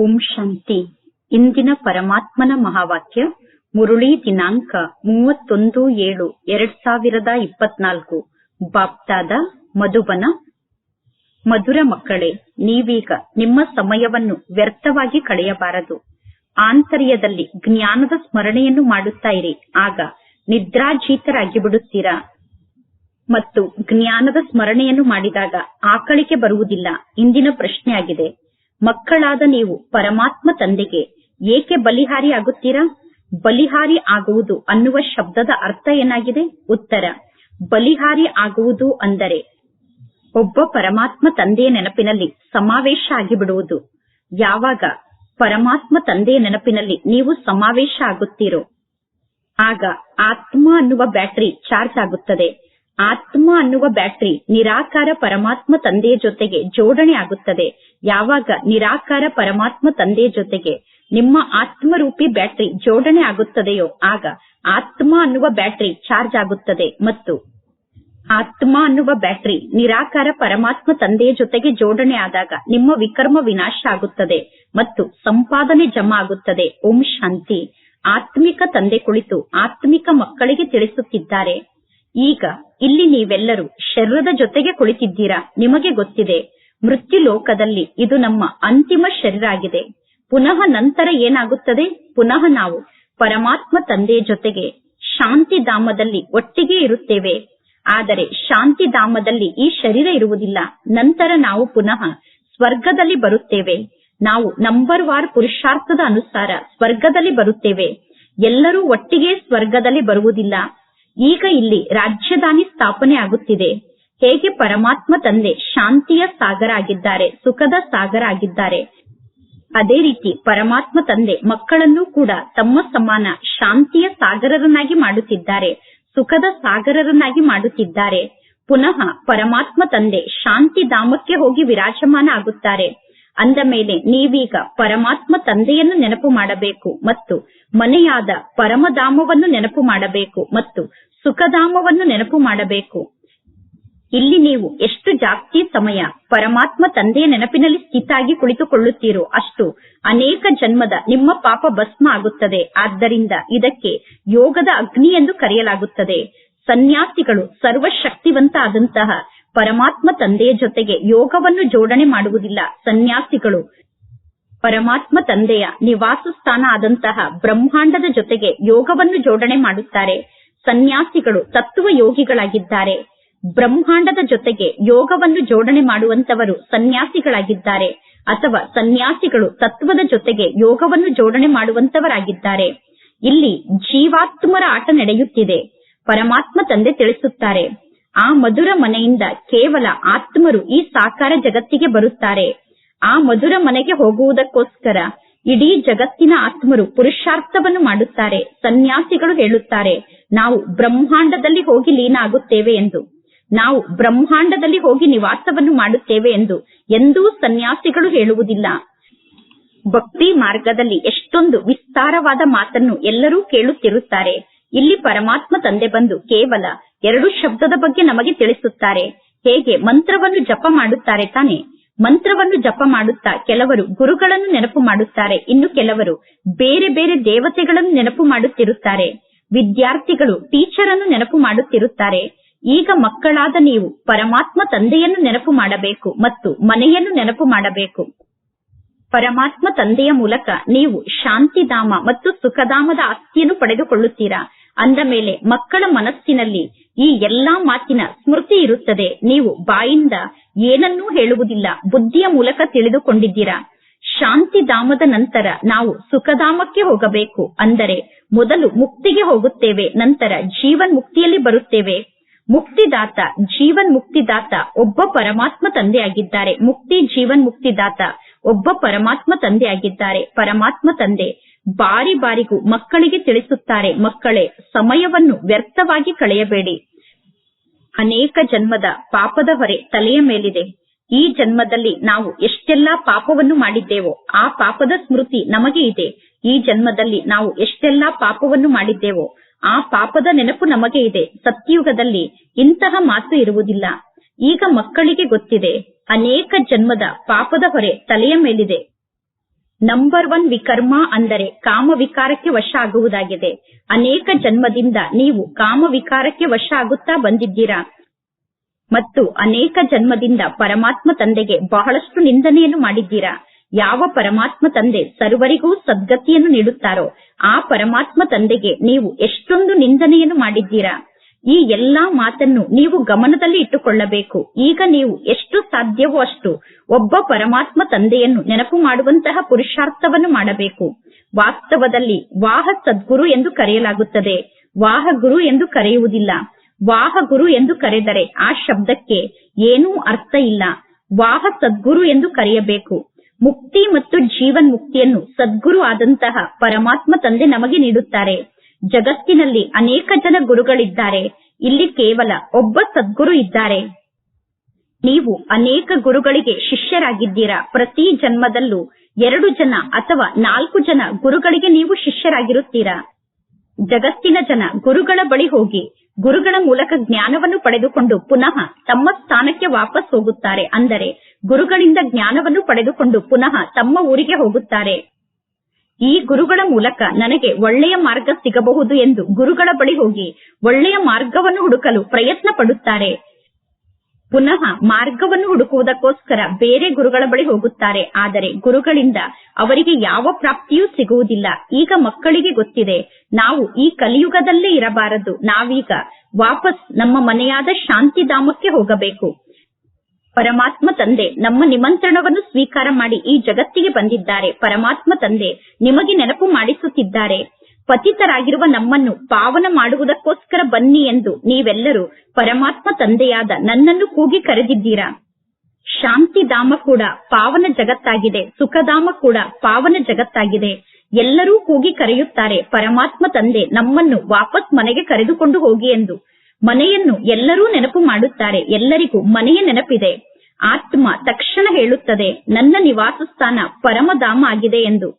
ಓಂ ಶಾಂತಿ. ಇಂದಿನ ಪರಮಾತ್ಮನ ಮಹಾವಾಕ್ಯ, ಮುರುಳಿ ದಿನಾಂಕ ಮೂವತ್ತೊಂದು ಏಳು ಎರಡ್ ಸಾವಿರದ ಇಪ್ಪತ್ನಾಲ್ಕು. ಬಾಪ್ತಾದ ಮಧುಬನ, ಮಧುರ ಮಕ್ಕಳೇ, ನೀವೀಗ ನಿಮ್ಮ ಸಮಯವನ್ನು ವ್ಯರ್ಥವಾಗಿ ಕಳೆಯಬಾರದು. ಆಂತರ್ಯದಲ್ಲಿ ಜ್ಞಾನದ ಸ್ಮರಣೆಯನ್ನು ಮಾಡುತ್ತಾ ಇರಿ. ಆಗ ನಿದ್ರಾಜೀತರಾಗಿ ಬಿಡುತ್ತೀರಾ ಮತ್ತು ಜ್ಞಾನದ ಸ್ಮರಣೆಯನ್ನು ಮಾಡಿದಾಗ ಆಕಳಿಕೆ ಬರುವುದಿಲ್ಲ. ಇಂದಿನ ಪ್ರಶ್ನೆಯಾಗಿದೆ. ಮಕ್ಕಳಾದ ನೀವು ಪರಮಾತ್ಮ ತಂದೆಗೆ ಏಕೆ ಬಲಿಹಾರಿ ಆಗುತ್ತೀರಾ? ಬಲಿಹಾರಿ ಆಗುವುದು ಅನ್ನುವ ಶಬ್ದದ ಅರ್ಥ ಏನಾಗಿದೆ? ಉತ್ತರ, ಬಲಿಹಾರಿ ಆಗುವುದು ಅಂದರೆ ಒಬ್ಬ ಪರಮಾತ್ಮ ತಂದೆಯ ನೆನಪಿನಲ್ಲಿ ಸಮಾವೇಶ ಆಗಿಬಿಡುವುದು. ಯಾವಾಗ ಪರಮಾತ್ಮ ತಂದೆಯ ನೆನಪಿನಲ್ಲಿ ನೀವು ಸಮಾವೇಶ ಆಗುತ್ತೀರೋ, ಆಗ ಆತ್ಮ ಅನ್ನುವ ಬ್ಯಾಟರಿ ಚಾರ್ಜ್ ಆಗುತ್ತದೆ. ಆತ್ಮ ಅನ್ನುವ ಬ್ಯಾಟರಿ ನಿರಾಕಾರ ಪರಮಾತ್ಮ ತಂದೆಯ ಜೊತೆಗೆ ಜೋಡಣೆ ಆಗುತ್ತದೆ. ಯಾವಾಗ ನಿರಾಕಾರ ಪರಮಾತ್ಮ ತಂದೆ ಜೊತೆಗೆ ನಿಮ್ಮ ಆತ್ಮರೂಪಿ ಬ್ಯಾಟರಿ ಜೋಡಣೆ ಆಗುತ್ತದೆಯೋ ಆಗ ಆತ್ಮ ಅನ್ನುವ ಬ್ಯಾಟರಿ ಚಾರ್ಜ್ ಆಗುತ್ತದೆ ಮತ್ತು ಆತ್ಮ ಅನ್ನುವ ಬ್ಯಾಟರಿ ನಿರಾಕಾರ ಪರಮಾತ್ಮ ತಂದೆಯ ಜೊತೆಗೆ ಜೋಡಣೆ ಆದಾಗ ನಿಮ್ಮ ವಿಕರ್ಮ ವಿನಾಶ ಆಗುತ್ತದೆ ಮತ್ತು ಸಂಪಾದನೆ ಜಮಾ ಆಗುತ್ತದೆ. ಓಂ ಶಾಂತಿ. ಆತ್ಮಿಕ ತಂದೆ ಕುಳಿತು ಆತ್ಮಿಕ ಮಕ್ಕಳಿಗೆ ತಿಳಿಸುತ್ತಿದ್ದಾರೆ. ಈಗ ಇಲ್ಲಿ ನೀವೆಲ್ಲರೂ ಶರೀರದ ಜೊತೆಗೆ ಕುಳಿತಿದ್ದೀರಾ? ನಿಮಗೆ ಗೊತ್ತಿದೆ. ಮೃತ್ಯು ಲೋಕದಲ್ಲಿ ಇದು ನಮ್ಮ ಅಂತಿಮ ಶರೀರ ಆಗಿದೆ ಪುನಃ ನಂತರ ಏನಾಗುತ್ತದೆ? ಪುನಃ ನಾವು ಪರಮಾತ್ಮ ತಂದೆಯ ಜೊತೆಗೆ ಶಾಂತಿ ಧಾಮದಲ್ಲಿ ಒಟ್ಟಿಗೆ ಇರುತ್ತೇವೆ. ಆದರೆ ಶಾಂತಿ ಧಾಮದಲ್ಲಿ ಈ ಶರೀರ ಇರುವುದಿಲ್ಲ. ನಂತರ ನಾವು ಪುನಃ ಸ್ವರ್ಗದಲ್ಲಿ ಬರುತ್ತೇವೆ. ನಾವು ನಂಬರ್ ವಾರ್ ಪುರುಷಾರ್ಥದ ಅನುಸಾರ ಸ್ವರ್ಗದಲ್ಲಿ ಬರುತ್ತೇವೆ. ಎಲ್ಲರೂ ಒಟ್ಟಿಗೆ ಸ್ವರ್ಗದಲ್ಲಿ ಬರುವುದಿಲ್ಲ. ಈಗ ಇಲ್ಲಿ ರಾಜ್ಯಧಾನಿ ಸ್ಥಾಪನೆ ಆಗುತ್ತಿದೆ. ಹೇಗೆ ಪರಮಾತ್ಮ ತಂದೆ ಶಾಂತಿಯ ಸಾಗರ ಆಗಿದ್ದಾರೆ ಸುಖದ ಸಾಗರ ಆಗಿದ್ದಾರೆ ಅದೇ ರೀತಿ ಪರಮಾತ್ಮ ತಂದೆ ಮಕ್ಕಳನ್ನು ಕೂಡ ತಮ್ಮ ಸಮಾನ ಶಾಂತಿಯ ಸಾಗರರನ್ನಾಗಿ ಮಾಡುತ್ತಿದ್ದಾರೆ, ಸುಖದ ಸಾಗರರನ್ನಾಗಿ ಮಾಡುತ್ತಿದ್ದಾರೆ. ಪುನಃ ಪರಮಾತ್ಮ ತಂದೆ ಶಾಂತಿ ಧಾಮಕ್ಕೆ ಹೋಗಿ ವಿರಾಜಮಾನ ಆಗುತ್ತಾರೆ ಅಂದ ಮೇಲೆ ನೀವೀಗ ಪರಮಾತ್ಮ ತಂದೆಯನ್ನು ನೆನಪು ಮಾಡಬೇಕು ಮತ್ತು ಮನೆಯಾದ ಪರಮಧಾಮವನ್ನು ನೆನಪು ಮಾಡಬೇಕು ಮತ್ತು ಸುಖಧಾಮವನ್ನು ನೆನಪು ಮಾಡಬೇಕು. ಇಲ್ಲಿ ನೀವು ಎಷ್ಟು ಜಾಸ್ತಿ ಸಮಯ ಪರಮಾತ್ಮ ತಂದೆಯ ನೆನಪಿನಲ್ಲಿ ಸ್ಥಿತಾಗಿ ಕುಳಿತುಕೊಳ್ಳುತ್ತೀರೋ ಅಷ್ಟು ಅನೇಕ ಜನ್ಮದ ನಿಮ್ಮ ಪಾಪ ಭಸ್ಮ ಆಗುತ್ತದೆ. ಆದ್ದರಿಂದ ಇದಕ್ಕೆ ಯೋಗದ ಅಗ್ನಿ ಎಂದು ಕರೆಯಲಾಗುತ್ತದೆ. ಸನ್ಯಾಸಿಗಳು ಸರ್ವಶಕ್ತಿವಂತ ಆದಂತಹ ಪರಮಾತ್ಮ ತಂದೆಯ ಜೊತೆಗೆ ಯೋಗವನ್ನು ಜೋಡಣೆ ಮಾಡುವುದಿಲ್ಲ. ಸನ್ಯಾಸಿಗಳು ಪರಮಾತ್ಮ ತಂದೆಯ ನಿವಾಸ ಸ್ಥಾನ ಆದಂತಹ ಬ್ರಹ್ಮಾಂಡದ ಜೊತೆಗೆ ಯೋಗವನ್ನು ಜೋಡಣೆ ಮಾಡುತ್ತಾರೆ. ಸನ್ಯಾಸಿಗಳು ತತ್ವ ಯೋಗಿಗಳಾಗಿದ್ದಾರೆ ಬ್ರಹ್ಮಾಂಡದ ಜೊತೆಗೆ ಯೋಗವನ್ನು ಜೋಡಣೆ ಮಾಡುವಂತವರು ಸನ್ಯಾಸಿಗಳಾಗಿದ್ದಾರೆ ಅಥವಾ ಸನ್ಯಾಸಿಗಳು ತತ್ವದ ಜೊತೆಗೆ ಯೋಗವನ್ನು ಜೋಡಣೆ ಮಾಡುವಂತವರಾಗಿದ್ದಾರೆ. ಇಲ್ಲಿ ಜೀವಾತ್ಮರ ಆಟ ನಡೆಯುತ್ತಿದೆ. ಪರಮಾತ್ಮ ತಂದೆ ತಿಳಿಸುತ್ತಾರೆ, ಆ ಮಧುರ ಮನೆಯಿಂದ ಕೇವಲ ಆತ್ಮರು ಈ ಸಾಕಾರ ಜಗತ್ತಿಗೆ ಬರುತ್ತಾರೆ. ಆ ಮಧುರ ಮನೆಗೆ ಹೋಗುವುದಕ್ಕೋಸ್ಕರ ಇಡೀ ಜಗತ್ತಿನ ಆತ್ಮರು ಪುರುಷಾರ್ಥವನ್ನು ಮಾಡುತ್ತಾರೆ, ಸನ್ಯಾಸಿಗಳು ಹೇಳುತ್ತಾರೆ, ನಾವು ಬ್ರಹ್ಮಾಂಡದಲ್ಲಿ ಹೋಗಿ ಲೀನ ಆಗುತ್ತೇವೆ ಎಂದು. ನಾವು ಬ್ರಹ್ಮಾಂಡದಲ್ಲಿ ಹೋಗಿ ನಿವಾಸವನ್ನು ಮಾಡುತ್ತೇವೆ ಎಂದು ಎಂದೂ ಸನ್ಯಾಸಿಗಳು ಹೇಳುವುದಿಲ್ಲ. ಭಕ್ತಿ ಮಾರ್ಗದಲ್ಲಿ ಎಷ್ಟೊಂದು ವಿಸ್ತಾರವಾದ ಮಾತನ್ನು ಎಲ್ಲರೂ ಕೇಳುತ್ತಿರುತ್ತಾರೆ. ಇಲ್ಲಿ ಪರಮಾತ್ಮ ತಂದೆ ಬಂದು ಕೇವಲ ಎರಡು ಶಬ್ದದ ಬಗ್ಗೆ ನಮಗೆ ತಿಳಿಸುತ್ತಾರೆ. ಹೇಗೆ ಮಂತ್ರವನ್ನು ಜಪ ಮಾಡುತ್ತಾರೆ ತಾನೆ. ಮಂತ್ರವನ್ನು ಜಪ ಮಾಡುತ್ತಾ ಕೆಲವರು ಗುರುಗಳನ್ನು ನೆನಪು ಮಾಡುತ್ತಾರೆ. ಇನ್ನು ಕೆಲವರು ಬೇರೆ ಬೇರೆ ದೇವತೆಗಳನ್ನು ನೆನಪು ಮಾಡುತ್ತಿರುತ್ತಾರೆ. ವಿದ್ಯಾರ್ಥಿಗಳು ಟೀಚರ್ ಅನ್ನು ನೆನಪು ಮಾಡುತ್ತಿರುತ್ತಾರೆ. ಈಗ ಮಕ್ಕಳಾದ ನೀವು ಪರಮಾತ್ಮ ತಂದೆಯನ್ನು ನೆನಪು ಮಾಡಬೇಕು ಮತ್ತು ಮನೆಯನ್ನು ನೆನಪು ಮಾಡಬೇಕು. ಪರಮಾತ್ಮ ತಂದೆಯ ಮೂಲಕ ನೀವು ಶಾಂತಿಧಾಮ ಮತ್ತು ಸುಖಧಾಮದ ಆಸ್ತಿಯನ್ನು ಪಡೆದುಕೊಳ್ಳುತ್ತೀರಾ? ಅಂದ ಮೇಲೆ ಮಕ್ಕಳ ಮನಸ್ಸಿನಲ್ಲಿ ಈ ಎಲ್ಲಾ ಮಾತಿನ ಸ್ಮೃತಿ ಇರುತ್ತದೆ. ನೀವು ಬಾಯಿಂದ ಏನನ್ನೂ ಹೇಳುವುದಿಲ್ಲ, ಬುದ್ಧಿಯ ಮೂಲಕ ತಿಳಿದುಕೊಂಡಿದ್ದೀರಾ? ಶಾಂತಿಧಾಮದ ನಂತರ ನಾವು ಸುಖಧಾಮಕ್ಕೆ ಹೋಗಬೇಕು ಅಂದರೆ ಮೊದಲು ಮುಕ್ತಿಗೆ ಹೋಗುತ್ತೇವೆ, ನಂತರ ಜೀವನ್ ಮುಕ್ತಿಯಲ್ಲಿ ಬರುತ್ತೇವೆ. ಮುಕ್ತಿದಾತ, ಜೀವನ್ ಮುಕ್ತಿದಾತ ಒಬ್ಬ ಪರಮಾತ್ಮ ತಂದೆಯಾಗಿದ್ದಾರೆ. ಮುಕ್ತಿ, ಜೀವನ್ ಮುಕ್ತಿದಾತ ಒಬ್ಬ ಪರಮಾತ್ಮ ತಂದೆ ಆಗಿದ್ದಾರೆ ಪರಮಾತ್ಮ ತಂದೆ ಬಾರಿ ಬಾರಿಗೂ ಮಕ್ಕಳಿಗೆ ತಿಳಿಸುತ್ತಾರೆ. ಮಕ್ಕಳೇ, ಸಮಯವನ್ನು ವ್ಯರ್ಥವಾಗಿ ಕಳೆಯಬೇಡಿ. ಅನೇಕ ಜನ್ಮದ ಪಾಪದ ಹೊರೆ ತಲೆಯ ಮೇಲಿದೆ. ಈ ಜನ್ಮದಲ್ಲಿ ನಾವು ಎಷ್ಟೆಲ್ಲಾ ಪಾಪವನ್ನು ಮಾಡಿದ್ದೇವೋ, ಆ ಪಾಪದ ಸ್ಮೃತಿ ನಮಗೆ ಇದೆ. ಈ ಜನ್ಮದಲ್ಲಿ ನಾವು ಎಷ್ಟೆಲ್ಲಾ ಪಾಪವನ್ನು ಮಾಡಿದ್ದೇವೋ ಆ ಪಾಪದ ನೆನಪು ನಮಗೆ ಇದೆ. ಸತ್ಯಯುಗದಲ್ಲಿ ಇಂತಹ ಮಾತು ಇರುವುದಿಲ್ಲ. ಈಗ ಮಕ್ಕಳಿಗೆ ಗೊತ್ತಿದೆ. ಅನೇಕ ಜನ್ಮದ ಪಾಪದ ಹೊರೆ ತಲೆಯ ಮೇಲಿದೆ. ನಂಬರ್ ಒನ್ ವಿಕರ್ಮ ಅಂದರೆ ಕಾಮ ವಿಕಾರಕ್ಕೆ ವಶ ಆಗುವುದಾಗಿದೆ ಅನೇಕ ಜನ್ಮದಿಂದ ನೀವು ಕಾಮ ವಿಕಾರಕ್ಕೆ ವಶ ಆಗುತ್ತಾ ಬಂದಿದ್ದೀರಾ? ಮತ್ತು ಅನೇಕ ಜನ್ಮದಿಂದ ಪರಮಾತ್ಮ ತಂದೆಗೆ ಬಹಳಷ್ಟು ನಿಂದನೆಯನ್ನು ಮಾಡಿದ್ದೀರಾ? ಯಾವ ಪರಮಾತ್ಮ ತಂದೆ ಸರ್ವರಿಗೂ ಸದ್ಗತಿಯನ್ನು ನೀಡುತ್ತಾರೋ, ಆ ಪರಮಾತ್ಮ ತಂದೆಗೆ ನೀವು ಎಷ್ಟೊಂದು ನಿಂದನೆಯನ್ನು ಮಾಡಿದ್ದೀರಾ? ಈ ಎಲ್ಲಾ ಮಾತನ್ನು ನೀವು ಗಮನದಲ್ಲಿ ಇಟ್ಟುಕೊಳ್ಳಬೇಕು. ಈಗ ನೀವು ಎಷ್ಟು ಸಾಧ್ಯವೋ ಅಷ್ಟು ಒಬ್ಬ ಪರಮಾತ್ಮ ತಂದೆಯನ್ನು ನೆನಪು ಮಾಡುವಂತಹ ಪುರುಷಾರ್ಥವನ್ನು ಮಾಡಬೇಕು. ವಾಸ್ತವದಲ್ಲಿ ವಾಹ ಸದ್ಗುರು ಎಂದು ಕರೆಯಲಾಗುತ್ತದೆ. ವಾಹ ಗುರು ಎಂದು ಕರೆಯುವುದಿಲ್ಲ. ವಾಹ ಗುರು ಎಂದು ಕರೆದರೆ ಆ ಶಬ್ದಕ್ಕೆ ಏನೂ ಅರ್ಥ ಇಲ್ಲ. ವಾಹ ಸದ್ಗುರು ಎಂದು ಕರೆಯಬೇಕು. ಮುಕ್ತಿ ಮತ್ತು ಜೀವನ್ ಮುಕ್ತಿಯನ್ನು ಸದ್ಗುರು ಆದಂತಹ ಪರಮಾತ್ಮ ತಂದೆ ನಮಗೆ ನೀಡುತ್ತಾರೆ. ಜಗತ್ತಿನಲ್ಲಿ ಅನೇಕ ಜನ ಗುರುಗಳಿದ್ದಾರೆ. ಇಲ್ಲಿ ಕೇವಲ ಒಬ್ಬ ಸದ್ಗುರು ಇದ್ದಾರೆ. ನೀವು ಅನೇಕ ಗುರುಗಳಿಗೆ ಶಿಷ್ಯರಾಗಿದ್ದೀರಾ. ಪ್ರತಿ ಜನ್ಮದಲ್ಲೂ ಎರಡು ಜನ ಅಥವಾ ನಾಲ್ಕು ಜನ ಗುರುಗಳಿಗೆ ನೀವು ಶಿಷ್ಯರಾಗಿರುತ್ತೀರಾ. ಜಗತ್ತಿನ ಜನ ಗುರುಗಳ ಬಳಿ ಹೋಗಿ ಗುರುಗಳ ಮೂಲಕ ಜ್ಞಾನವನ್ನು ಪಡೆದುಕೊಂಡು ಪುನಃ ತಮ್ಮ ಸ್ಥಾನಕ್ಕೆ ವಾಪಸ್ ಹೋಗುತ್ತಾರೆ. ಅಂದರೆ ಗುರುಗಳಿಂದ ಜ್ಞಾನವನ್ನು ಪಡೆದುಕೊಂಡು ಪುನಃ ತಮ್ಮ ಊರಿಗೆ ಹೋಗುತ್ತಾರೆ. ಈ ಗುರುಗಳ ಮೂಲಕ ನನಗೆ ಒಳ್ಳೆಯ ಮಾರ್ಗ ಸಿಗಬಹುದು ಎಂದು ಗುರುಗಳ ಬಳಿ ಹೋಗಿ ಒಳ್ಳೆಯ ಮಾರ್ಗವನ್ನು ಹುಡುಕಲು ಪ್ರಯತ್ನ ಪಡುತ್ತಾರೆ ಪುನಃ ಮಾರ್ಗವನ್ನು ಹುಡುಕುವುದಕ್ಕೋಸ್ಕರ ಬೇರೆ ಗುರುಗಳ ಬಳಿ ಹೋಗುತ್ತಾರೆ. ಆದರೆ ಗುರುಗಳಿಂದ ಅವರಿಗೆ ಯಾವ ಪ್ರಾಪ್ತಿಯೂ ಸಿಗುವುದಿಲ್ಲ. ಈಗ ಮಕ್ಕಳಿಗೆ ಗೊತ್ತಿದೆ, ನಾವು ಈ ಕಲಿಯುಗದಲ್ಲೇ ಇರಬಾರದು. ನಾವೀಗ ವಾಪಸ್ ನಮ್ಮ ಮನೆಯಾದ ಶಾಂತಿಧಾಮಕ್ಕೆ ಹೋಗಬೇಕು. ಪರಮಾತ್ಮ ತಂದೆ, ನಮ್ಮ ನಿಮಂತ್ರಣವನ್ನು ಸ್ವೀಕಾರ ಮಾಡಿ ಈ ಜಗತ್ತಿಗೆ ಬಂದಿದ್ದಾರೆ. ಪರಮಾತ್ಮ ತಂದೆ, ನಿಮಗೆ ನೆನಪು ಮಾಡಿಸುತ್ತಿದ್ದಾರೆ. ಪತಿತರಾಗಿರುವ ನಮ್ಮನ್ನು ಪಾವನ ಮಾಡುವುದಕ್ಕೋಸ್ಕರ ಬನ್ನಿ ಎಂದು ನೀವೆಲ್ಲರೂ ಪರಮಾತ್ಮ ತಂದೆಯಾದ ನನ್ನನ್ನು ಕೂಗಿ ಕರೆದಿದ್ದೀರಾ? ಶಾಂತಿಧಾಮ ಕೂಡ ಪಾವನ ಜಗತ್ತಾಗಿದೆ. ಸುಖಧಾಮ ಕೂಡ ಪಾವನ ಜಗತ್ತಾಗಿದೆ. ಎಲ್ಲರೂ ಕೂಗಿ ಕರೆಯುತ್ತಾರೆ, ಪರಮಾತ್ಮ ತಂದೆ, ನಮ್ಮನ್ನು ವಾಪಸ್ ಮನೆಗೆ ಕರೆದುಕೊಂಡು ಹೋಗಿ ಎಂದು. ಮನೆಯನ್ನು ಎಲ್ಲರೂ ನೆನಪು ಮಾಡುತ್ತಾರೆ, ಎಲ್ಲರಿಗೂ ಮನೆಯ ನೆನಪಿದೆ. ಆತ್ಮ ತಕ್ಷಣ ಹೇಳುತ್ತದೆ, ನನ್ನ ನಿವಾಸ ಸ್ಥಾನ ಪರಮಧಾಮ ಆಗಿದೆ ಎಂದು.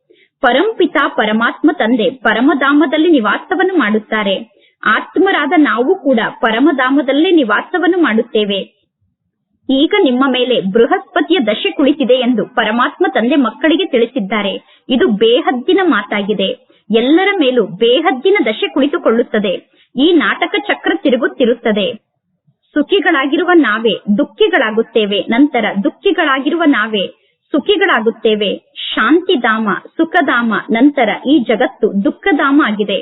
ಪರಂಪಿತಾ ಪರಮಾತ್ಮ ತಂದೆ ಪರಮಧಾಮದಲ್ಲಿ ನಿವಾಸವನ್ನು ಮಾಡುತ್ತಾರೆ. ಆತ್ಮರಾದ ನಾವು ಕೂಡ ಪರಮಧಾಮದಲ್ಲೇ ನಿವಾಸವನ್ನು ಮಾಡುತ್ತೇವೆ. ಈಗ ನಿಮ್ಮ ಮೇಲೆ ಬೃಹಸ್ಪತಿಯ ದಶೆ ಕುಳಿತಿದೆ ಎಂದು ಪರಮಾತ್ಮ ತಂದೆ ಮಕ್ಕಳಿಗೆ ತಿಳಿಸಿದ್ದಾರೆ. ಇದು ಬೇಹದ್ದಿನ ಮಾತಾಗಿದೆ. ಎಲ್ಲರ ಮೇಲೂ ಬೇಹದ್ದಿನ ದಶೆ ಕುಳಿತುಕೊಳ್ಳುತ್ತದೆ. ಈ ನಾಟಕ ಚಕ್ರ ತಿರುಗುತ್ತಿರುತ್ತದೆ. ಸುಖಿಗಳಾಗಿರುವ ನಾವೇ ದುಃಖಿಗಳಾಗುತ್ತೇವೆ. ನಂತರ ದುಃಖಿಗಳಾಗಿರುವ ನಾವೇ ಸುಖಿಗಳಾಗುತ್ತೇವೆ. ಶಾಂತಿಧಾಮ, ಸುಖಧಾಮ, ನಂತರ ಈ ಜಗತ್ತು ದುಃಖಧಾಮ ಆಗಿದೆ.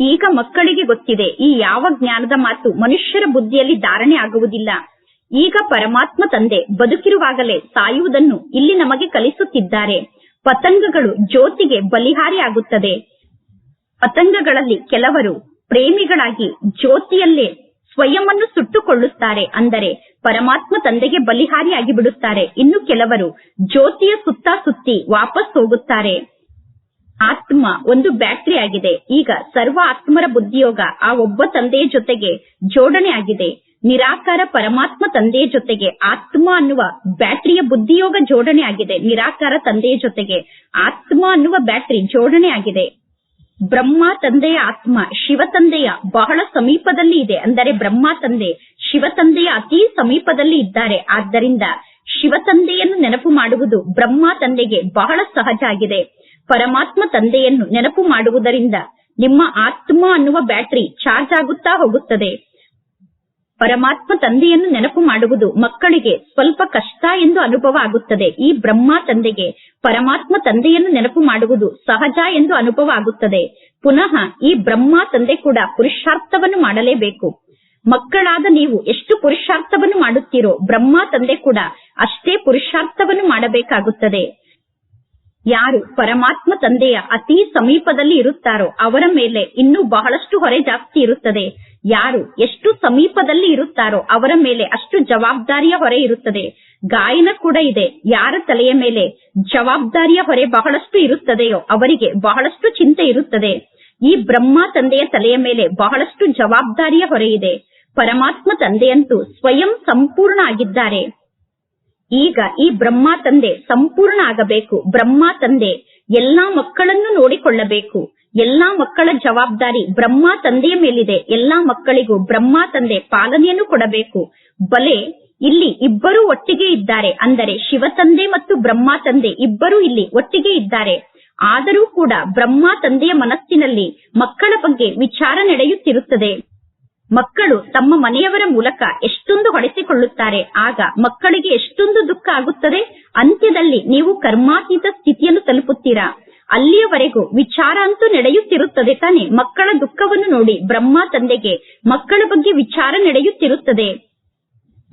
ಈಗ ಮಕ್ಕಳಿಗೆ ಗೊತ್ತಿದೆ, ಈ ಯಾವ ಜ್ಞಾನದ ಮಾತು ಮನುಷ್ಯರ ಬುದ್ಧಿಯಲ್ಲಿ ಧಾರಣೆ ಆಗುವುದಿಲ್ಲ. ಈಗ ಪರಮಾತ್ಮ ತಂದೆ ಬದುಕಿರುವಾಗಲೇ ಸಾಯುವುದನ್ನು ಇಲ್ಲಿ ನಮಗೆ ಕಲಿಸುತ್ತಿದ್ದಾರೆ. ಪತಂಗಗಳು ಜ್ಯೋತಿಗೆ ಬಲಿಹಾರಿ ಆಗುತ್ತದೆ ಪತಂಗಗಳಲ್ಲಿ ಕೆಲವರು ಪ್ರೇಮಿಗಳಾಗಿ ಜ್ಯೋತಿಯಲ್ಲೇ ಸ್ವಯಂವನ್ನು ಸುಟ್ಟುಕೊಳ್ಳುತ್ತಾರೆ ಅಂದರೆ ಪರಮಾತ್ಮ ತಂದೆಗೆ ಬಲಿಹಾರಿಯಾಗಿ ಬಿಡುತ್ತಾರೆ. ಇನ್ನು ಕೆಲವರು ಜ್ಯೋತಿಯ ಸುತ್ತ ಸುತ್ತಿ ವಾಪಸ್ ಹೋಗುತ್ತಾರೆ. ಆತ್ಮ ಒಂದು ಬ್ಯಾಟರಿ ಆಗಿದೆ. ಈಗ ಸರ್ವ ಆತ್ಮರ ಬುದ್ಧಿಯೋಗ ಆ ಒಬ್ಬ ತಂದೆಯ ಜೊತೆಗೆ ಜೋಡಣೆ ಆಗಿದೆ ನಿರಾಕಾರ ಪರಮಾತ್ಮ ತಂದೆಯ ಜೊತೆಗೆ ಆತ್ಮ ಅನ್ನುವ ಬ್ಯಾಟರಿಯ ಬುದ್ಧಿಯೋಗ ಜೋಡಣೆ ಆಗಿದೆ. ನಿರಾಕಾರ ತಂದೆಯ ಜೊತೆಗೆ ಆತ್ಮ ಅನ್ನುವ ಬ್ಯಾಟರಿ ಜೋಡಣೆ ಆಗಿದೆ. ಬ್ರಹ್ಮ ತಂದೆಯ ಆತ್ಮ, ಶಿವ ತಂದೆಯ ಬಹಳ ಸಮೀಪದಲ್ಲಿ ಇದೆ. ಅಂದರೆ ಬ್ರಹ್ಮ ತಂದೆ, ಶಿವ ತಂದೆಯ ಅತಿ ಸಮೀಪದಲ್ಲಿ ಇದ್ದಾರೆ. ಆದ್ದರಿಂದ ಶಿವ ತಂದೆಯನ್ನು ನೆನಪು ಮಾಡುವುದು ಬ್ರಹ್ಮ ತಂದೆಗೆ ಬಹಳ ಸಹಜ ಆಗಿದೆ. ಪರಮಾತ್ಮ ತಂದೆಯನ್ನು ನೆನಪು ಮಾಡುವುದರಿಂದ ನಿಮ್ಮ ಆತ್ಮ ಅನ್ನುವ ಬ್ಯಾಟರಿ ಚಾರ್ಜ್ ಆಗುತ್ತಾ ಹೋಗುತ್ತದೆ. ಪರಮಾತ್ಮ ತಂದೆಯನ್ನು ನೆನಪು ಮಾಡುವುದು ಮಕ್ಕಳಿಗೆ ಸ್ವಲ್ಪ ಕಷ್ಟ ಎಂದು ಅನುಭವ ಆಗುತ್ತದೆ. ಈ ಬ್ರಹ್ಮ ತಂದೆಗೆ ಪರಮಾತ್ಮ ತಂದೆಯನ್ನು ನೆನಪು ಮಾಡುವುದು ಸಹಜ ಎಂದು ಅನುಭವ ಆಗುತ್ತದೆ. ಪುನಃ ಈ ಬ್ರಹ್ಮ ತಂದೆ ಕೂಡ ಪುರುಷಾರ್ಥವನ್ನು ಮಾಡಲೇಬೇಕು. ಮಕ್ಕಳಾದ ನೀವು ಎಷ್ಟು ಪುರುಷಾರ್ಥವನ್ನು ಮಾಡುತ್ತೀರೋ ಬ್ರಹ್ಮ ತಂದೆ ಕೂಡ ಅಷ್ಟೇ ಪುರುಷಾರ್ಥವನ್ನು ಮಾಡಬೇಕಾಗುತ್ತದೆ. ಯಾರು ಪರಮಾತ್ಮ ತಂದೆಯ ಅತಿ ಸಮೀಪದಲ್ಲಿ ಇರುತ್ತಾರೋ ಅವರ ಮೇಲೆ ಇನ್ನೂ ಬಹಳಷ್ಟು ಹೊರೆ ಜಾಸ್ತಿ ಇರುತ್ತದೆ. ಯಾರು ಎಷ್ಟು ಸಮೀಪದಲ್ಲಿ ಇರುತ್ತಾರೋ ಅವರ ಮೇಲೆ ಅಷ್ಟು ಜವಾಬ್ದಾರಿಯ ಹೊರೆ ಇರುತ್ತದೆ. ಗಾಯನ ಕೂಡ ಇದೆ. ಯಾರ ತಲೆಯ ಮೇಲೆ ಜವಾಬ್ದಾರಿಯ ಹೊರೆ ಬಹಳಷ್ಟು ಇರುತ್ತದೆಯೋ ಅವರಿಗೆ ಬಹಳಷ್ಟು ಚಿಂತೆ ಇರುತ್ತದೆ. ಈ ಬ್ರಹ್ಮ ತಂದೆಯ ತಲೆಯ ಮೇಲೆ ಬಹಳಷ್ಟು ಜವಾಬ್ದಾರಿಯ ಹೊರೆ ಇದೆ. ಪರಮಾತ್ಮ ತಂದೆಯಂತೂ ಸ್ವಯಂ ಸಂಪೂರ್ಣ ಆಗಿದ್ದಾರೆ. ಈಗ ಈ ಬ್ರಹ್ಮ ತಂದೆ ಸಂಪೂರ್ಣ ಆಗಬೇಕು. ಬ್ರಹ್ಮ ತಂದೆ ಎಲ್ಲಾ ಮಕ್ಕಳನ್ನು ನೋಡಿಕೊಳ್ಳಬೇಕು. ಎಲ್ಲಾ ಮಕ್ಕಳ ಜವಾಬ್ದಾರಿ ಬ್ರಹ್ಮ ತಂದೆಯ ಮೇಲಿದೆ. ಎಲ್ಲಾ ಮಕ್ಕಳಿಗೂ ಬ್ರಹ್ಮ ತಂದೆ ಪಾಲನೆಯನ್ನು ಕೊಡಬೇಕು. ಬಲೆ, ಇಲ್ಲಿ ಇಬ್ಬರು ಒಟ್ಟಿಗೆ ಇದ್ದಾರೆ. ಅಂದರೆ ಶಿವ ತಂದೆ ಮತ್ತು ಬ್ರಹ್ಮ ತಂದೆ ಇಬ್ಬರು ಇಲ್ಲಿ ಒಟ್ಟಿಗೆ ಇದ್ದಾರೆ. ಆದರೂ ಕೂಡ ಬ್ರಹ್ಮ ತಂದೆಯ ಮನಸ್ಸಿನಲ್ಲಿ ಮಕ್ಕಳ ಬಗ್ಗೆ ವಿಚಾರ ನಡೆಯುತ್ತಿರುತ್ತದೆ. ಮಕ್ಕಳು ತಮ್ಮ ಮನೆಯವರ ಮೂಲಕ ಎಷ್ಟೊಂದು ಹೊಡೆಸಿಕೊಳ್ಳುತ್ತಾರೆ. ಆಗ ಮಕ್ಕಳಿಗೆ ಎಷ್ಟೊಂದು ದುಃಖ ಆಗುತ್ತದೆ. ಅಂತ್ಯದಲ್ಲಿ ನೀವು ಕರ್ಮಾತೀತ ಸ್ಥಿತಿಯನ್ನು ತಲುಪುತ್ತೀರಾ? ಅಲ್ಲಿಯವರೆಗೂ ವಿಚಾರ ಅಂತೂ ನಡೆಯುತ್ತಿರುತ್ತದೆ ತಾನೆ. ಮಕ್ಕಳ ದುಃಖವನ್ನು ನೋಡಿ ಬ್ರಹ್ಮ ತಂದೆಗೆ ಮಕ್ಕಳ ಬಗ್ಗೆ ವಿಚಾರ ನಡೆಯುತ್ತಿರುತ್ತದೆ.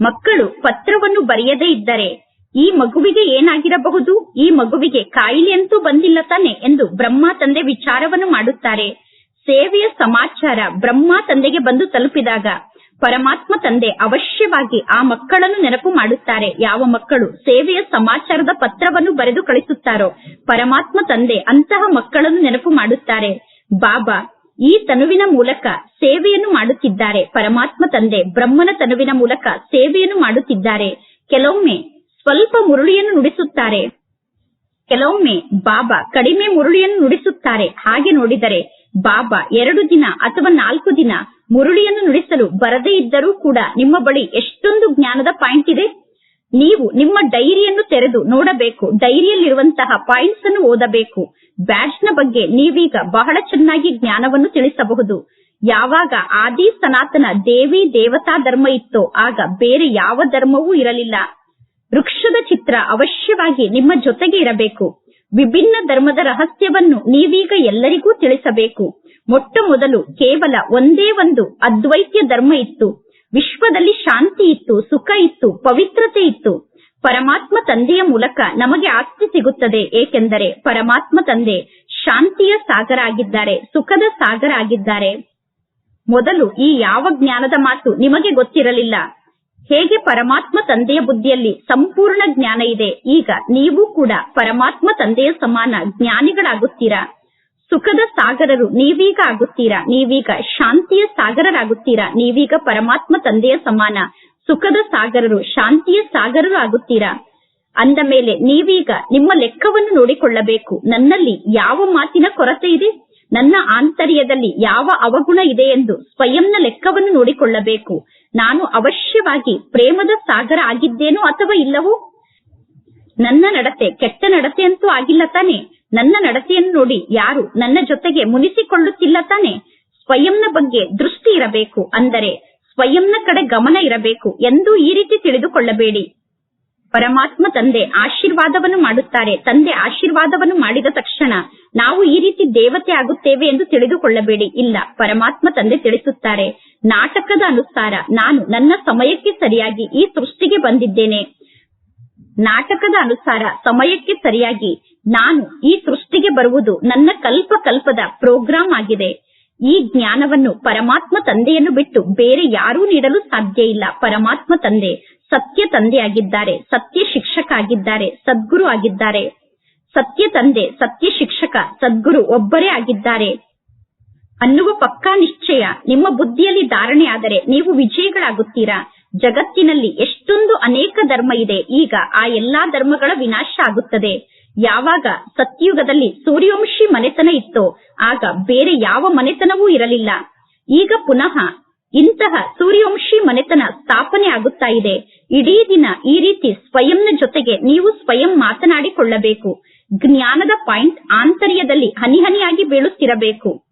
ಮಕ್ಕಳು ಪತ್ರವನ್ನು ಬರೆಯದೇ ಇದ್ದರೆ ಈ ಮಗುವಿಗೆ ಏನಾಗಿರಬಹುದು? ಈ ಮಗುವಿಗೆ ಕಾಯಿಲೆ ಅಂತೂ ಬಂದಿಲ್ಲ ತಾನೆ ಎಂದು ಬ್ರಹ್ಮ ತಂದೆ ವಿಚಾರವನ್ನು ಮಾಡುತ್ತಾರೆ. ಸೇವೆಯ ಸಮಾಚಾರ ಬ್ರಹ್ಮ ತಂದೆಗೆ ಬಂದು ತಲುಪಿದಾಗ ಪರಮಾತ್ಮ ತಂದೆ ಅವಶ್ಯವಾಗಿ ಆ ಮಕ್ಕಳನ್ನು ನೆನಪು ಮಾಡುತ್ತಾರೆ. ಯಾವ ಮಕ್ಕಳು ಸೇವೆಯ ಸಮಾಚಾರದ ಪತ್ರವನ್ನು ಬರೆದು ಕಳಿಸುತ್ತಾರೋ, ಪರಮಾತ್ಮ ತಂದೆ ಅಂತಹ ಮಕ್ಕಳನ್ನು ನೆನಪು ಮಾಡುತ್ತಾರೆ. ಬಾಬಾ ಈ ತನುವಿನ ಮೂಲಕ ಸೇವೆಯನ್ನು ಮಾಡುತ್ತಿದ್ದಾರೆ. ಪರಮಾತ್ಮ ತಂದೆ ಬ್ರಹ್ಮನ ತನುವಿನ ಮೂಲಕ ಸೇವೆಯನ್ನು ಮಾಡುತ್ತಿದ್ದಾರೆ. ಕೆಲವೊಮ್ಮೆ ಸ್ವಲ್ಪ ಮುರುಳಿಯನ್ನು ನುಡಿಸುತ್ತಾರೆ. ಕೆಲವೊಮ್ಮೆ ಬಾಬಾ ಕಡಿಮೆ ಮುರುಳಿಯನ್ನು ನುಡಿಸುತ್ತಾರೆ. ಹಾಗೆ ನೋಡಿದರೆ ಬಾಬಾ ಎರಡು ದಿನ ಅಥವಾ ನಾಲ್ಕು ದಿನ ಮುರುಳಿಯನ್ನು ನುಡಿಸಲು ಬರದೇ ಇದ್ದರೂ ಕೂಡ ನಿಮ್ಮ ಬಳಿ ಎಷ್ಟೊಂದು ಜ್ಞಾನದ ಪಾಯಿಂಟ್ ಇದೆ? ನೀವು ನಿಮ್ಮ ಡೈರಿಯನ್ನು ತೆರೆದು ನೋಡಬೇಕು. ಡೈರಿಯಲ್ಲಿರುವಂತಹ ಪಾಯಿಂಟ್ಸ್ ಅನ್ನು ಓದಬೇಕು. ಬ್ಯಾಡ್ಜ್ನ ಬಗ್ಗೆ ನೀವೀಗ ಬಹಳ ಚೆನ್ನಾಗಿ ಜ್ಞಾನವನ್ನು ತಿಳಿಸಬಹುದು. ಯಾವಾಗ ಆದಿ ಸನಾತನ ದೇವಿ ದೇವತಾ ಧರ್ಮ ಇತ್ತೋ ಆಗ ಬೇರೆ ಯಾವ ಧರ್ಮವೂ ಇರಲಿಲ್ಲ. ವೃಕ್ಷದ ಚಿತ್ರ ಅವಶ್ಯವಾಗಿ ನಿಮ್ಮ ಜೊತೆಗೆ ಇರಬೇಕು. ವಿಭಿನ್ನ ಧರ್ಮದ ರಹಸ್ಯವನ್ನು ನೀವೀಗ ಎಲ್ಲರಿಗೂ ತಿಳಿಸಬೇಕು. ಮೊಟ್ಟ ಮೊದಲು ಕೇವಲ ಒಂದೇ ಒಂದು ಅದ್ವೈತ್ಯ ಧರ್ಮ ಇತ್ತು. ವಿಶ್ವದಲ್ಲಿ ಶಾಂತಿ ಇತ್ತು, ಸುಖ ಇತ್ತು, ಪವಿತ್ರತೆ ಇತ್ತು. ಪರಮಾತ್ಮ ತಂದೆಯ ಮೂಲಕ ನಮಗೆ ಆಸ್ತಿ ಸಿಗುತ್ತದೆ. ಏಕೆಂದರೆ ಪರಮಾತ್ಮ ತಂದೆ ಶಾಂತಿಯ ಸಾಗರ ಆಗಿದ್ದಾರೆ ಸುಖದ ಸಾಗರ ಆಗಿದ್ದಾರೆ ಮೊದಲು ಈ ಯಾವ ಜ್ಞಾನದ ಮಾತು ನಿಮಗೆ ಗೊತ್ತಿರಲಿಲ್ಲ. ಹೇಗೆ ಪರಮಾತ್ಮ ತಂದೆಯ ಬುದ್ಧಿಯಲ್ಲಿ ಸಂಪೂರ್ಣ ಜ್ಞಾನ ಇದೆ, ಈಗ ನೀವು ಕೂಡ ಪರಮಾತ್ಮ ತಂದೆಯ ಸಮಾನ ಜ್ಞಾನಿಗಳಾಗುತ್ತೀರಾ? ಸುಖದ ಸಾಗರರು ನೀವೀಗ ಆಗುತ್ತೀರಾ? ನೀವೀಗ ಶಾಂತಿಯ ಸಾಗರರಾಗುತ್ತೀರಾ? ನೀವೀಗ ಪರಮಾತ್ಮ ತಂದೆಯ ಸಮಾನ ಸುಖದ ಸಾಗರರು, ಶಾಂತಿಯ ಸಾಗರರು ಆಗುತ್ತೀರಾ? ಅಂದ ಮೇಲೆ ನೀವೀಗ ನಿಮ್ಮ ಲೆಕ್ಕವನ್ನು ನೋಡಿಕೊಳ್ಳಬೇಕು. ನನ್ನಲ್ಲಿ ಯಾವ ಮಾತಿನ ಕೊರತೆ ಇದೆ? ನನ್ನ ಆಂತರ್ಯದಲ್ಲಿ ಯಾವ ಅವಗುಣ ಇದೆ ಎಂದು ಸ್ವಯಂನ ಲೆಕ್ಕವನ್ನು ನೋಡಿಕೊಳ್ಳಬೇಕು. ನಾನು ಅವಶ್ಯವಾಗಿ ಪ್ರೇಮದ ಸಾಗರ ಆಗಿದ್ದೇನೋ ಅಥವಾ ಇಲ್ಲವೋ? ನನ್ನ ನಡತೆ ಕೆಟ್ಟ ನಡತೆ ಅಂತೂ ಆಗಿಲ್ಲ ತಾನೆ. ನನ್ನ ನಡತೆಯನ್ನು ನೋಡಿ ಯಾರು ನನ್ನ ಜೊತೆಗೆ ಮುನಿಸಿಕೊಳ್ಳುತ್ತಿಲ್ಲ ತಾನೆ. ಸ್ವಯಂನ ಬಗ್ಗೆ ದೃಷ್ಟಿ ಇರಬೇಕು ಅಂದರೆ ಸ್ವಯಂನ ಕಡೆ ಗಮನ ಇರಬೇಕು ಎಂದು ಈ ರೀತಿ ತಿಳಿದುಕೊಳ್ಳಬೇಡಿ. ಪರಮಾತ್ಮ ತಂದೆ ಆಶೀರ್ವಾದವನ್ನು ಮಾಡುತ್ತಾರೆ. ತಂದೆ ಆಶೀರ್ವಾದವನ್ನು ಮಾಡಿದ ತಕ್ಷಣ ನಾವು ಈ ರೀತಿ ದೇವತೆ ಆಗುತ್ತೇವೆ ಎಂದು ತಿಳಿದುಕೊಳ್ಳಬೇಡಿ. ಇಲ್ಲ, ಪರಮಾತ್ಮ ತಂದೆ ತಿಳಿಸುತ್ತಾರೆ. ನಾಟಕದ ಅನುಸಾರ ನಾನು ನನ್ನ ಸಮಯಕ್ಕೆ ಸರಿಯಾಗಿ ಈ ಸೃಷ್ಟಿಗೆ ಬಂದಿದ್ದೇನೆ. ನಾಟಕದ ಅನುಸಾರ ಸಮಯಕ್ಕೆ ಸರಿಯಾಗಿ ನಾನು ಈ ಸೃಷ್ಟಿಗೆ ಬರುವುದು ನನ್ನ ಕಲ್ಪ ಕಲ್ಪದ ಪ್ರೋಗ್ರಾಂ ಆಗಿದೆ. ಈ ಜ್ಞಾನವನ್ನು ಪರಮಾತ್ಮ ತಂದೆಯನ್ನು ಬಿಟ್ಟು ಬೇರೆ ಯಾರೂ ನೀಡಲು ಸಾಧ್ಯ ಇಲ್ಲ. ಪರಮಾತ್ಮ ತಂದೆ ಸತ್ಯ ತಂದೆ ಆಗಿದ್ದಾರೆ ಸತ್ಯ ಶಿಕ್ಷಕ ಆಗಿದ್ದಾರೆ ಸದ್ಗುರು ಆಗಿದ್ದಾರೆ. ಸತ್ಯ ತಂದೆ, ಸತ್ಯ ಶಿಕ್ಷಕ, ಸದ್ಗುರು ಒಬ್ಬರೇ ಆಗಿದ್ದಾರೆ. ಅನ್ನುವ ಪಕ್ಕಾ ನಿಶ್ಚಯ, ನಿಮ್ಮ ಬುದ್ಧಿಯಲ್ಲಿ ಧಾರಣೆ ಆದರೆ ನೀವು ವಿಜಯಗಳಾಗುತ್ತೀರಾ? ಜಗತ್ತಿನಲ್ಲಿ ಎಷ್ಟೊಂದು ಅನೇಕ ಧರ್ಮ ಇದೆ, ಈಗ ಆ ಎಲ್ಲಾ ಧರ್ಮಗಳ ವಿನಾಶ ಆಗುತ್ತದೆ. ಯಾವಾಗ ಸತ್ಯುಗದಲ್ಲಿ ಸೂರ್ಯವಂಶಿ ಮನೆತನ ಇತ್ತೋ, ಆಗ ಬೇರೆ ಯಾವ ಮನೆತನವೂ ಇರಲಿಲ್ಲ. ಈಗ ಪುನಃ ಇಂತಹ ಸೂರ್ಯವಂಶಿ ಮನೆತನ ಸ್ಥಾಪನೆ ಆಗುತ್ತಾ ಇದೆ. ಇಡೀ ದಿನ ಈ ರೀತಿ ಸ್ವಯಂನ ಜೊತೆಗೆ ನೀವು ಸ್ವಯಂ ಮಾತನಾಡಿಕೊಳ್ಳಬೇಕು. ಜ್ಞಾನದ ಪಾಯಿಂಟ್ ಆಂತರ್ಯದಲ್ಲಿ ಹನಿ ಹನಿಯಾಗಿ ಬೀಳುತ್ತಿರಬೇಕು.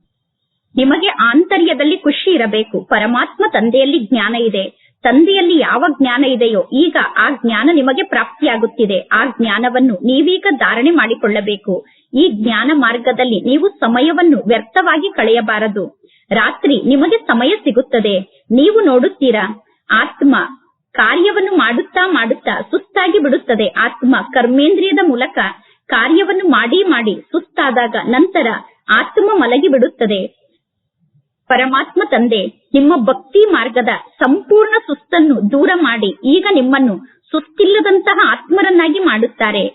ನಿಮಗೆ ಆಂತರ್ಯದಲ್ಲಿ ಖುಷಿ ಇರಬೇಕು. ಪರಮಾತ್ಮ ತಂದೆಯಲ್ಲಿ ಜ್ಞಾನ ಇದೆ. ತಂದೆಯಲ್ಲಿ ಯಾವ ಜ್ಞಾನ ಇದೆಯೋ ಈಗ ಆ ಜ್ಞಾನ ನಿಮಗೆ ಪ್ರಾಪ್ತಿಯಾಗುತ್ತಿದೆ. ಆ ಜ್ಞಾನವನ್ನು ನೀವೀಗ ಧಾರಣೆ ಮಾಡಿಕೊಳ್ಳಬೇಕು. ಈ ಜ್ಞಾನ ಮಾರ್ಗದಲ್ಲಿ ನೀವು ಸಮಯವನ್ನು ವ್ಯರ್ಥವಾಗಿ ಕಳೆಯಬಾರದು. ರಾತ್ರಿ ನಿಮಗೆ ಸಮಯ ಸಿಗುತ್ತದೆ. ನೀವು ನೋಡುತ್ತೀರಾ? ಆತ್ಮ ಕಾರ್ಯವನ್ನು ಮಾಡುತ್ತಾ ಮಾಡುತ್ತಾ ಸುಸ್ತಾಗಿ ಬಿಡುತ್ತದೆ. ಆತ್ಮ ಕರ್ಮೇಂದ್ರಿಯದ ಮೂಲಕ ಕಾರ್ಯವನ್ನು ಮಾಡಿ ಮಾಡಿ ಸುಸ್ತಾದಾಗ ನಂತರ ಆತ್ಮ ಮಲಗಿ ಬಿಡುತ್ತದೆ. ಪರಮಾತ್ಮ ತಂದೆ, ನಿಮ್ಮ ಭಕ್ತಿ ಮಾರ್ಗದ ಸಂಪೂರ್ಣ ಸುಸ್ತನ್ನು ದೂರ ಮಾಡಿ ಈಗ ನಿಮ್ಮನ್ನು ಸುಸ್ತಿಲ್ಲದಂತಹ ಆತ್ಮರನ್ನಾಗಿ ಮಾಡುತ್ತಾರೆ.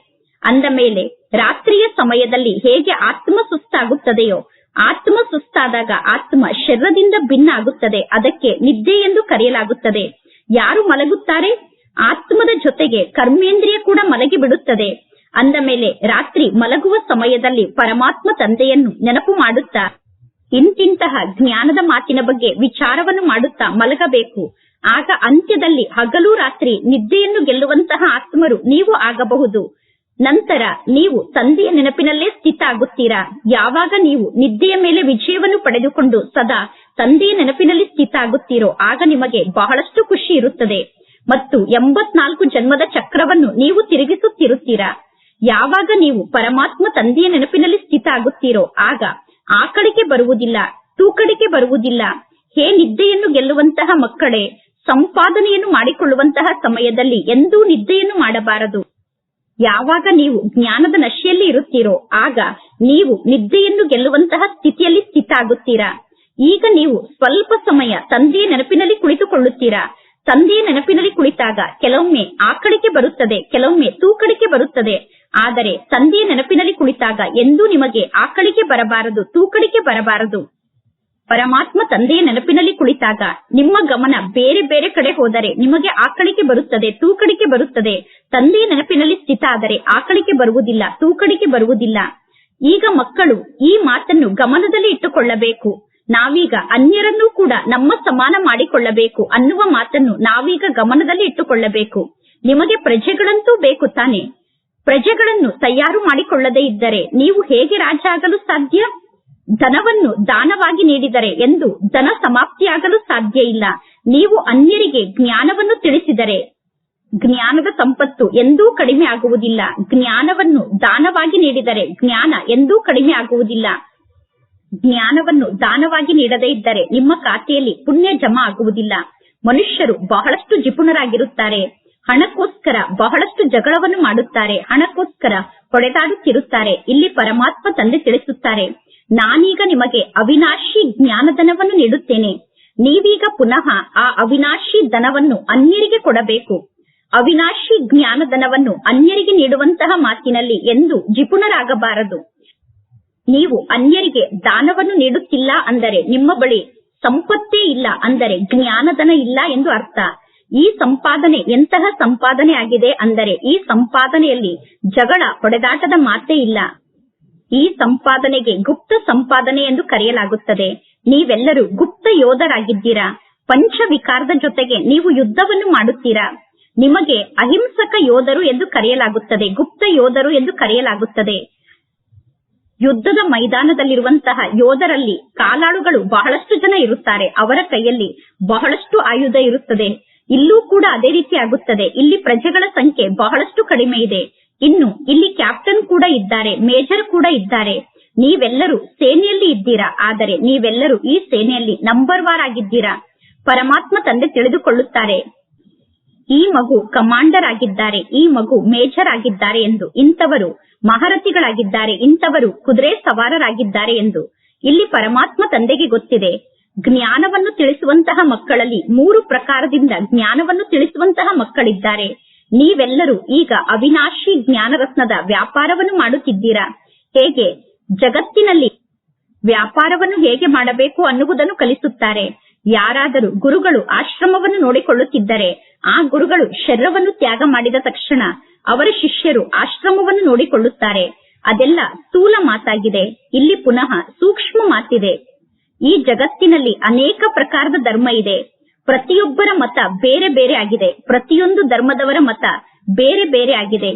ಅಂದ ಮೇಲೆ, ರಾತ್ರಿಯ ಸಮಯದಲ್ಲಿ ಹೇಗೆ ಆತ್ಮ ಸುಸ್ತಾಗುತ್ತದೆಯೋ ಆತ್ಮ ಸುಸ್ತಾದಾಗ ಆತ್ಮ ಶರೀರದಿಂದ ಭಿನ್ನ ಆಗುತ್ತದೆ ಅದಕ್ಕೆ ನಿದ್ದೆ ಎಂದು ಕರೆಯಲಾಗುತ್ತದೆ. ಯಾರು ಮಲಗುತ್ತಾರೆ? ಆತ್ಮದ ಜೊತೆಗೆ ಕರ್ಮೇಂದ್ರಿಯ ಕೂಡ ಮಲಗಿ ಬಿಡುತ್ತದೆ. ಅಂದ ಮೇಲೆ ರಾತ್ರಿ ಮಲಗುವ ಸಮಯದಲ್ಲಿ ಪರಮಾತ್ಮ ತಂದೆಯನ್ನು ನೆನಪು ಮಾಡುತ್ತಾ, ಇಂತಿಂತಹ ಜ್ಞಾನದ ಮಾತಿನ ಬಗ್ಗೆ ವಿಚಾರವನ್ನು ಮಾಡುತ್ತಾ ಮಲಗಬೇಕು. ಆಗ ಅಂತ್ಯದಲ್ಲಿ ಹಗಲು ರಾತ್ರಿ ನಿದ್ದೆಯನ್ನು ಗೆಲ್ಲುವಂತಹ ಆತ್ಮರು ನೀವು ಆಗಬಹುದು. ನಂತರ ನೀವು ತಂದೆಯ ನೆನಪಿನಲ್ಲೇ ಸ್ಥಿತ ಆಗುತ್ತೀರಾ ಯಾವಾಗ ನೀವು ನಿದ್ದೆಯ ಮೇಲೆ ವಿಜಯವನ್ನು ಪಡೆದುಕೊಂಡು ಸದಾ ತಂದೆಯ ನೆನಪಿನಲ್ಲಿ ಸ್ಥಿತ ಆಗುತ್ತೀರೋ ಆಗ ನಿಮಗೆ ಬಹಳಷ್ಟು ಖುಷಿ ಇರುತ್ತದೆ. ಮತ್ತು ಎಂಬತ್ನಾಲ್ಕು ಜನ್ಮದ ಚಕ್ರವನ್ನು ನೀವು ತಿರುಗಿಸುತ್ತಿರುತ್ತೀರಾ? ಯಾವಾಗ ನೀವು ಪರಮಾತ್ಮ ತಂದೆಯ ನೆನಪಿನಲ್ಲಿ ಸ್ಥಿತ ಆಗುತ್ತೀರೋ ಆಗ ಆಕಳಿಕೆ ಬರುವುದಿಲ್ಲ ತೂಕಡಿಕೆ ಬರುವುದಿಲ್ಲ. ಹೇ ನಿದ್ದೆಯನ್ನು ಗೆಲ್ಲುವಂತಹ ಮಕ್ಕಳೇ, ಸಂಪಾದನೆಯನ್ನು ಮಾಡಿಕೊಳ್ಳುವಂತಹ ಸಮಯದಲ್ಲಿ ಎಂದೂ ನಿದ್ದೆಯನ್ನು ಮಾಡಬಾರದು. ಯಾವಾಗ ನೀವು ಜ್ಞಾನದ ನಶೆಯಲ್ಲಿ ಇರುತ್ತೀರೋ, ಆಗ ನೀವು ನಿದ್ದೆಯನ್ನು ಗೆಲ್ಲುವಂತಹ ಸ್ಥಿತಿಯಲ್ಲಿ ಸ್ಥಿತ ಆಗುತ್ತೀರಾ ಈಗ ನೀವು ಸ್ವಲ್ಪ ಸಮಯ ತಂದೆಯ ನೆನಪಿನಲ್ಲಿ ಕುಳಿತುಕೊಳ್ಳುತ್ತೀರಾ? ತಂದೆಯ ನೆನಪಿನಲ್ಲಿ ಕುಳಿತಾಗ ಕೆಲವೊಮ್ಮೆ ಆಕಳಿಕೆ ಬರುತ್ತದೆ, ಕೆಲವೊಮ್ಮೆ ತೂಕಡಿಕೆ ಬರುತ್ತದೆ. ಆದರೆ ತಂದೆಯ ನೆನಪಿನಲ್ಲಿ ಕುಳಿತಾಗ ಎಂದೂ ನಿಮಗೆ ಆಕಳಿಕೆ ಬರಬಾರದು ತೂಕಡಿಕೆ ಬರಬಾರದು. ಪರಮಾತ್ಮ ತಂದೆಯ ನೆನಪಿನಲ್ಲಿ ಕುಳಿತಾಗ ನಿಮ್ಮ ಗಮನ ಬೇರೆ ಬೇರೆ ಕಡೆ ಹೋದರೆ ನಿಮಗೆ ಆಕಳಿಕೆ ಬರುತ್ತದೆ, ತೂಕಡಿಕೆ ಬರುತ್ತದೆ. ತಂದೆಯ ನೆನಪಿನಲ್ಲಿ ಸ್ಥಿತ ಆದರೆ ಆಕಳಿಕೆ ಬರುವುದಿಲ್ಲ, ತೂಕಡಿಕೆ ಬರುವುದಿಲ್ಲ. ಈಗ ಮಕ್ಕಳು ಈ ಮಾತನ್ನು ಗಮನದಲ್ಲಿ ಇಟ್ಟುಕೊಳ್ಳಬೇಕು. ನಾವೀಗ ಅನ್ಯರನ್ನೂ ಕೂಡ ನಮ್ಮ ಸಮಾನ ಮಾಡಿಕೊಳ್ಳಬೇಕು ಅನ್ನುವ ಮಾತನ್ನು ನಾವೀಗ ಗಮನದಲ್ಲಿ ಇಟ್ಟುಕೊಳ್ಳಬೇಕು. ನಿಮಗೆ ಪ್ರಜೆಗಳಂತೂ ಬೇಕು ತಾನೆ. ಪ್ರಜೆಗಳನ್ನು ತಯಾರು ಮಾಡಿಕೊಳ್ಳದೇ ಇದ್ದರೆ ನೀವು ಹೇಗೆ ರಾಜ ಆಗಲು ಸಾಧ್ಯ? ಧನವನ್ನು ದಾನವಾಗಿ ನೀಡಿದರೆ ಎಂದು ಧನ ಸಮಾಪ್ತಿಯಾಗಲು ಸಾಧ್ಯ ಇಲ್ಲ. ನೀವು ಅನ್ಯರಿಗೆ ಜ್ಞಾನವನ್ನು ತಿಳಿಸಿದರೆ ಜ್ಞಾನದ ಸಂಪತ್ತು ಎಂದೂ ಕಡಿಮೆ ಆಗುವುದಿಲ್ಲ. ಜ್ಞಾನವನ್ನು ದಾನವಾಗಿ ನೀಡಿದರೆ ಜ್ಞಾನ ಎಂದೂ ಕಡಿಮೆ ಆಗುವುದಿಲ್ಲ. ಜ್ಞಾನವನ್ನು ದಾನವಾಗಿ ನೀಡದೇ ಇದ್ದರೆ ನಿಮ್ಮ ಖಾತೆಯಲ್ಲಿ ಪುಣ್ಯ ಜಮಾ ಆಗುವುದಿಲ್ಲ. ಮನುಷ್ಯರು ಬಹಳಷ್ಟು ಜಿಪುಣರಾಗಿರುತ್ತಾರೆ ಹಣಕ್ಕೋಸ್ಕರ ಬಹಳಷ್ಟು ಜಗಳವನ್ನು ಮಾಡುತ್ತಾರೆ. ಹಣಕ್ಕೋಸ್ಕರ ಹೊಡೆದಾಡುತ್ತಿರುತ್ತಾರೆ. ಇಲ್ಲಿ ಪರಮಾತ್ಮ ತಂದೆ ತಿಳಿಸುತ್ತಾರೆ. ನಾನೀಗ ನಿಮಗೆ ಅವಿನಾಶಿ ಜ್ಞಾನಧನವನ್ನು ನೀಡುತ್ತೇನೆ. ನೀವೀಗ ಪುನಃ ಆ ಅವಿನಾಶಿ ಧನವನ್ನು ಅನ್ಯರಿಗೆ ಕೊಡಬೇಕು. ಅವಿನಾಶಿ ಜ್ಞಾನಧನವನ್ನು ಅನ್ಯರಿಗೆ ನೀಡುವಂತಹ ಮಾತಿನಲ್ಲಿ ಎಂದು ಜಿಪುಣರಾಗಬಾರದು ನೀವು ಅನ್ಯರಿಗೆ ದಾನವನ್ನು ನೀಡುತ್ತಿಲ್ಲ ಅಂದರೆ ನಿಮ್ಮ ಬಳಿ ಸಂಪತ್ತೇ ಇಲ್ಲ ಅಂದರೆ ಜ್ಞಾನಧನ ಇಲ್ಲ ಎಂದು ಅರ್ಥ. ಈ ಸಂಪಾದನೆ ಎಂತಹ ಸಂಪಾದನೆ ಆಗಿದೆ ಅಂದರೆ ಈ ಸಂಪಾದನೆಯಲ್ಲಿ ಜಗಳ, ಹೊಡೆದಾಟದ ಮಾತೇ ಇಲ್ಲ. ಈ ಸಂಪಾದನೆಗೆ ಗುಪ್ತ ಸಂಪಾದನೆ ಎಂದು ಕರೆಯಲಾಗುತ್ತದೆ. ನೀವೆಲ್ಲರೂ ಗುಪ್ತ ಯೋಧರಾಗಿದ್ದೀರಾ? ಪಂಚವಿಕಾರದ ಜೊತೆಗೆ ನೀವು ಯುದ್ಧವನ್ನು ಮಾಡುತ್ತೀರಾ? ನಿಮಗೆ ಅಹಿಂಸಕ ಯೋಧರು ಎಂದು ಕರೆಯಲಾಗುತ್ತದೆ, ಗುಪ್ತ ಯೋಧರು ಎಂದು ಕರೆಯಲಾಗುತ್ತದೆ. ಯುದ್ಧದ ಮೈದಾನದಲ್ಲಿರುವಂತಹ ಯೋಧರಲ್ಲಿ ಕಾಲಾಳುಗಳು ಬಹಳಷ್ಟು ಜನ ಇರುತ್ತಾರೆ. ಅವರ ಕೈಯಲ್ಲಿ ಬಹಳಷ್ಟು ಆಯುಧ ಇರುತ್ತದೆ. ಇಲ್ಲೂ ಕೂಡ ಅದೇ ರೀತಿ ಆಗುತ್ತದೆ. ಇಲ್ಲಿ ಪ್ರಜೆಗಳ ಸಂಖ್ಯೆ ಬಹಳಷ್ಟು ಕಡಿಮೆ ಇದೆ. ಇನ್ನು ಇಲ್ಲಿ ಕ್ಯಾಪ್ಟನ್ ಕೂಡ ಇದ್ದಾರೆ, ಮೇಜರ್ ಕೂಡ ಇದ್ದಾರೆ. ನೀವೆಲ್ಲರೂ ಸೇನೆಯಲ್ಲಿ ಇದ್ದೀರಾ? ಆದರೆ ನೀವೆಲ್ಲರೂ ಈ ಸೇನೆಯಲ್ಲಿ ನಂಬರ್ ವಾರ್ ಆಗಿದ್ದೀರಾ? ಪರಮಾತ್ಮ ತಂದೆ ತಿಳಿದುಕೊಳ್ಳುತ್ತಾರೆ. ಈ ಮಗು ಕಮಾಂಡರ್ ಆಗಿದ್ದಾರೆ, ಈ ಮಗು ಮೇಜರ್ ಆಗಿದ್ದಾರೆ ಎಂದು ಇಂಥವರು, ಮಹಾರಥಿಗಳಾಗಿದ್ದಾರೆ, ಇಂಥವರು ಕುದುರೆ ಸವಾರರಾಗಿದ್ದಾರೆ ಎಂದು ಇಲ್ಲಿ ಪರಮಾತ್ಮ ತಂದೆಗೆ ಗೊತ್ತಿದೆ. ಜ್ಞಾನವನ್ನು ತಿಳಿಸುವಂತಹ ಮಕ್ಕಳಲ್ಲಿ ಮೂರು ಪ್ರಕಾರದಿಂದ ಜ್ಞಾನವನ್ನು ತಿಳಿಸುವಂತಹ ಮಕ್ಕಳಿದ್ದಾರೆ. ನೀವೆಲ್ಲರೂ ಈಗ ಅವಿನಾಶಿ ಜ್ಞಾನರತ್ನದ ವ್ಯಾಪಾರವನ್ನು ಮಾಡುತ್ತಿದ್ದೀರಾ? ಹೇಗೆ? ಜಗತ್ತಿನಲ್ಲಿ ವ್ಯಾಪಾರವನ್ನು ಹೇಗೆ ಮಾಡಬೇಕು ಅನ್ನುವುದನ್ನು ಕಲಿಸುತ್ತಾರೆ. ಯಾರಾದರೂ ಗುರುಗಳು ಆಶ್ರಮವನ್ನು ನೋಡಿಕೊಳ್ಳುತ್ತಿದ್ದರೆ, ಆ ಗುರುಗಳು ಶರೀರವನ್ನು ತ್ಯಾಗ ಮಾಡಿದ ತಕ್ಷಣ ಅವರ ಶಿಷ್ಯರು ಆಶ್ರಮವನ್ನು ನೋಡಿಕೊಳ್ಳುತ್ತಾರೆ. ಅದೆಲ್ಲ ಸ್ಥೂಲ ಮಾತಾಗಿದೆ. ಇಲ್ಲಿ ಪುನಃ ಸೂಕ್ಷ್ಮ ಮಾತಿದೆ. ಈ ಜಗತ್ತಿನಲ್ಲಿ ಅನೇಕ ಪ್ರಕಾರದ ಧರ್ಮ ಇದೆ. ಪ್ರತಿಯೊಬ್ಬರ ಮತ ಬೇರೆ ಬೇರೆ ಆಗಿದೆ. ಪ್ರತಿಯೊಂದು ಧರ್ಮದವರ ಮತ ಬೇರೆ ಬೇರೆ ಆಗಿದೆ.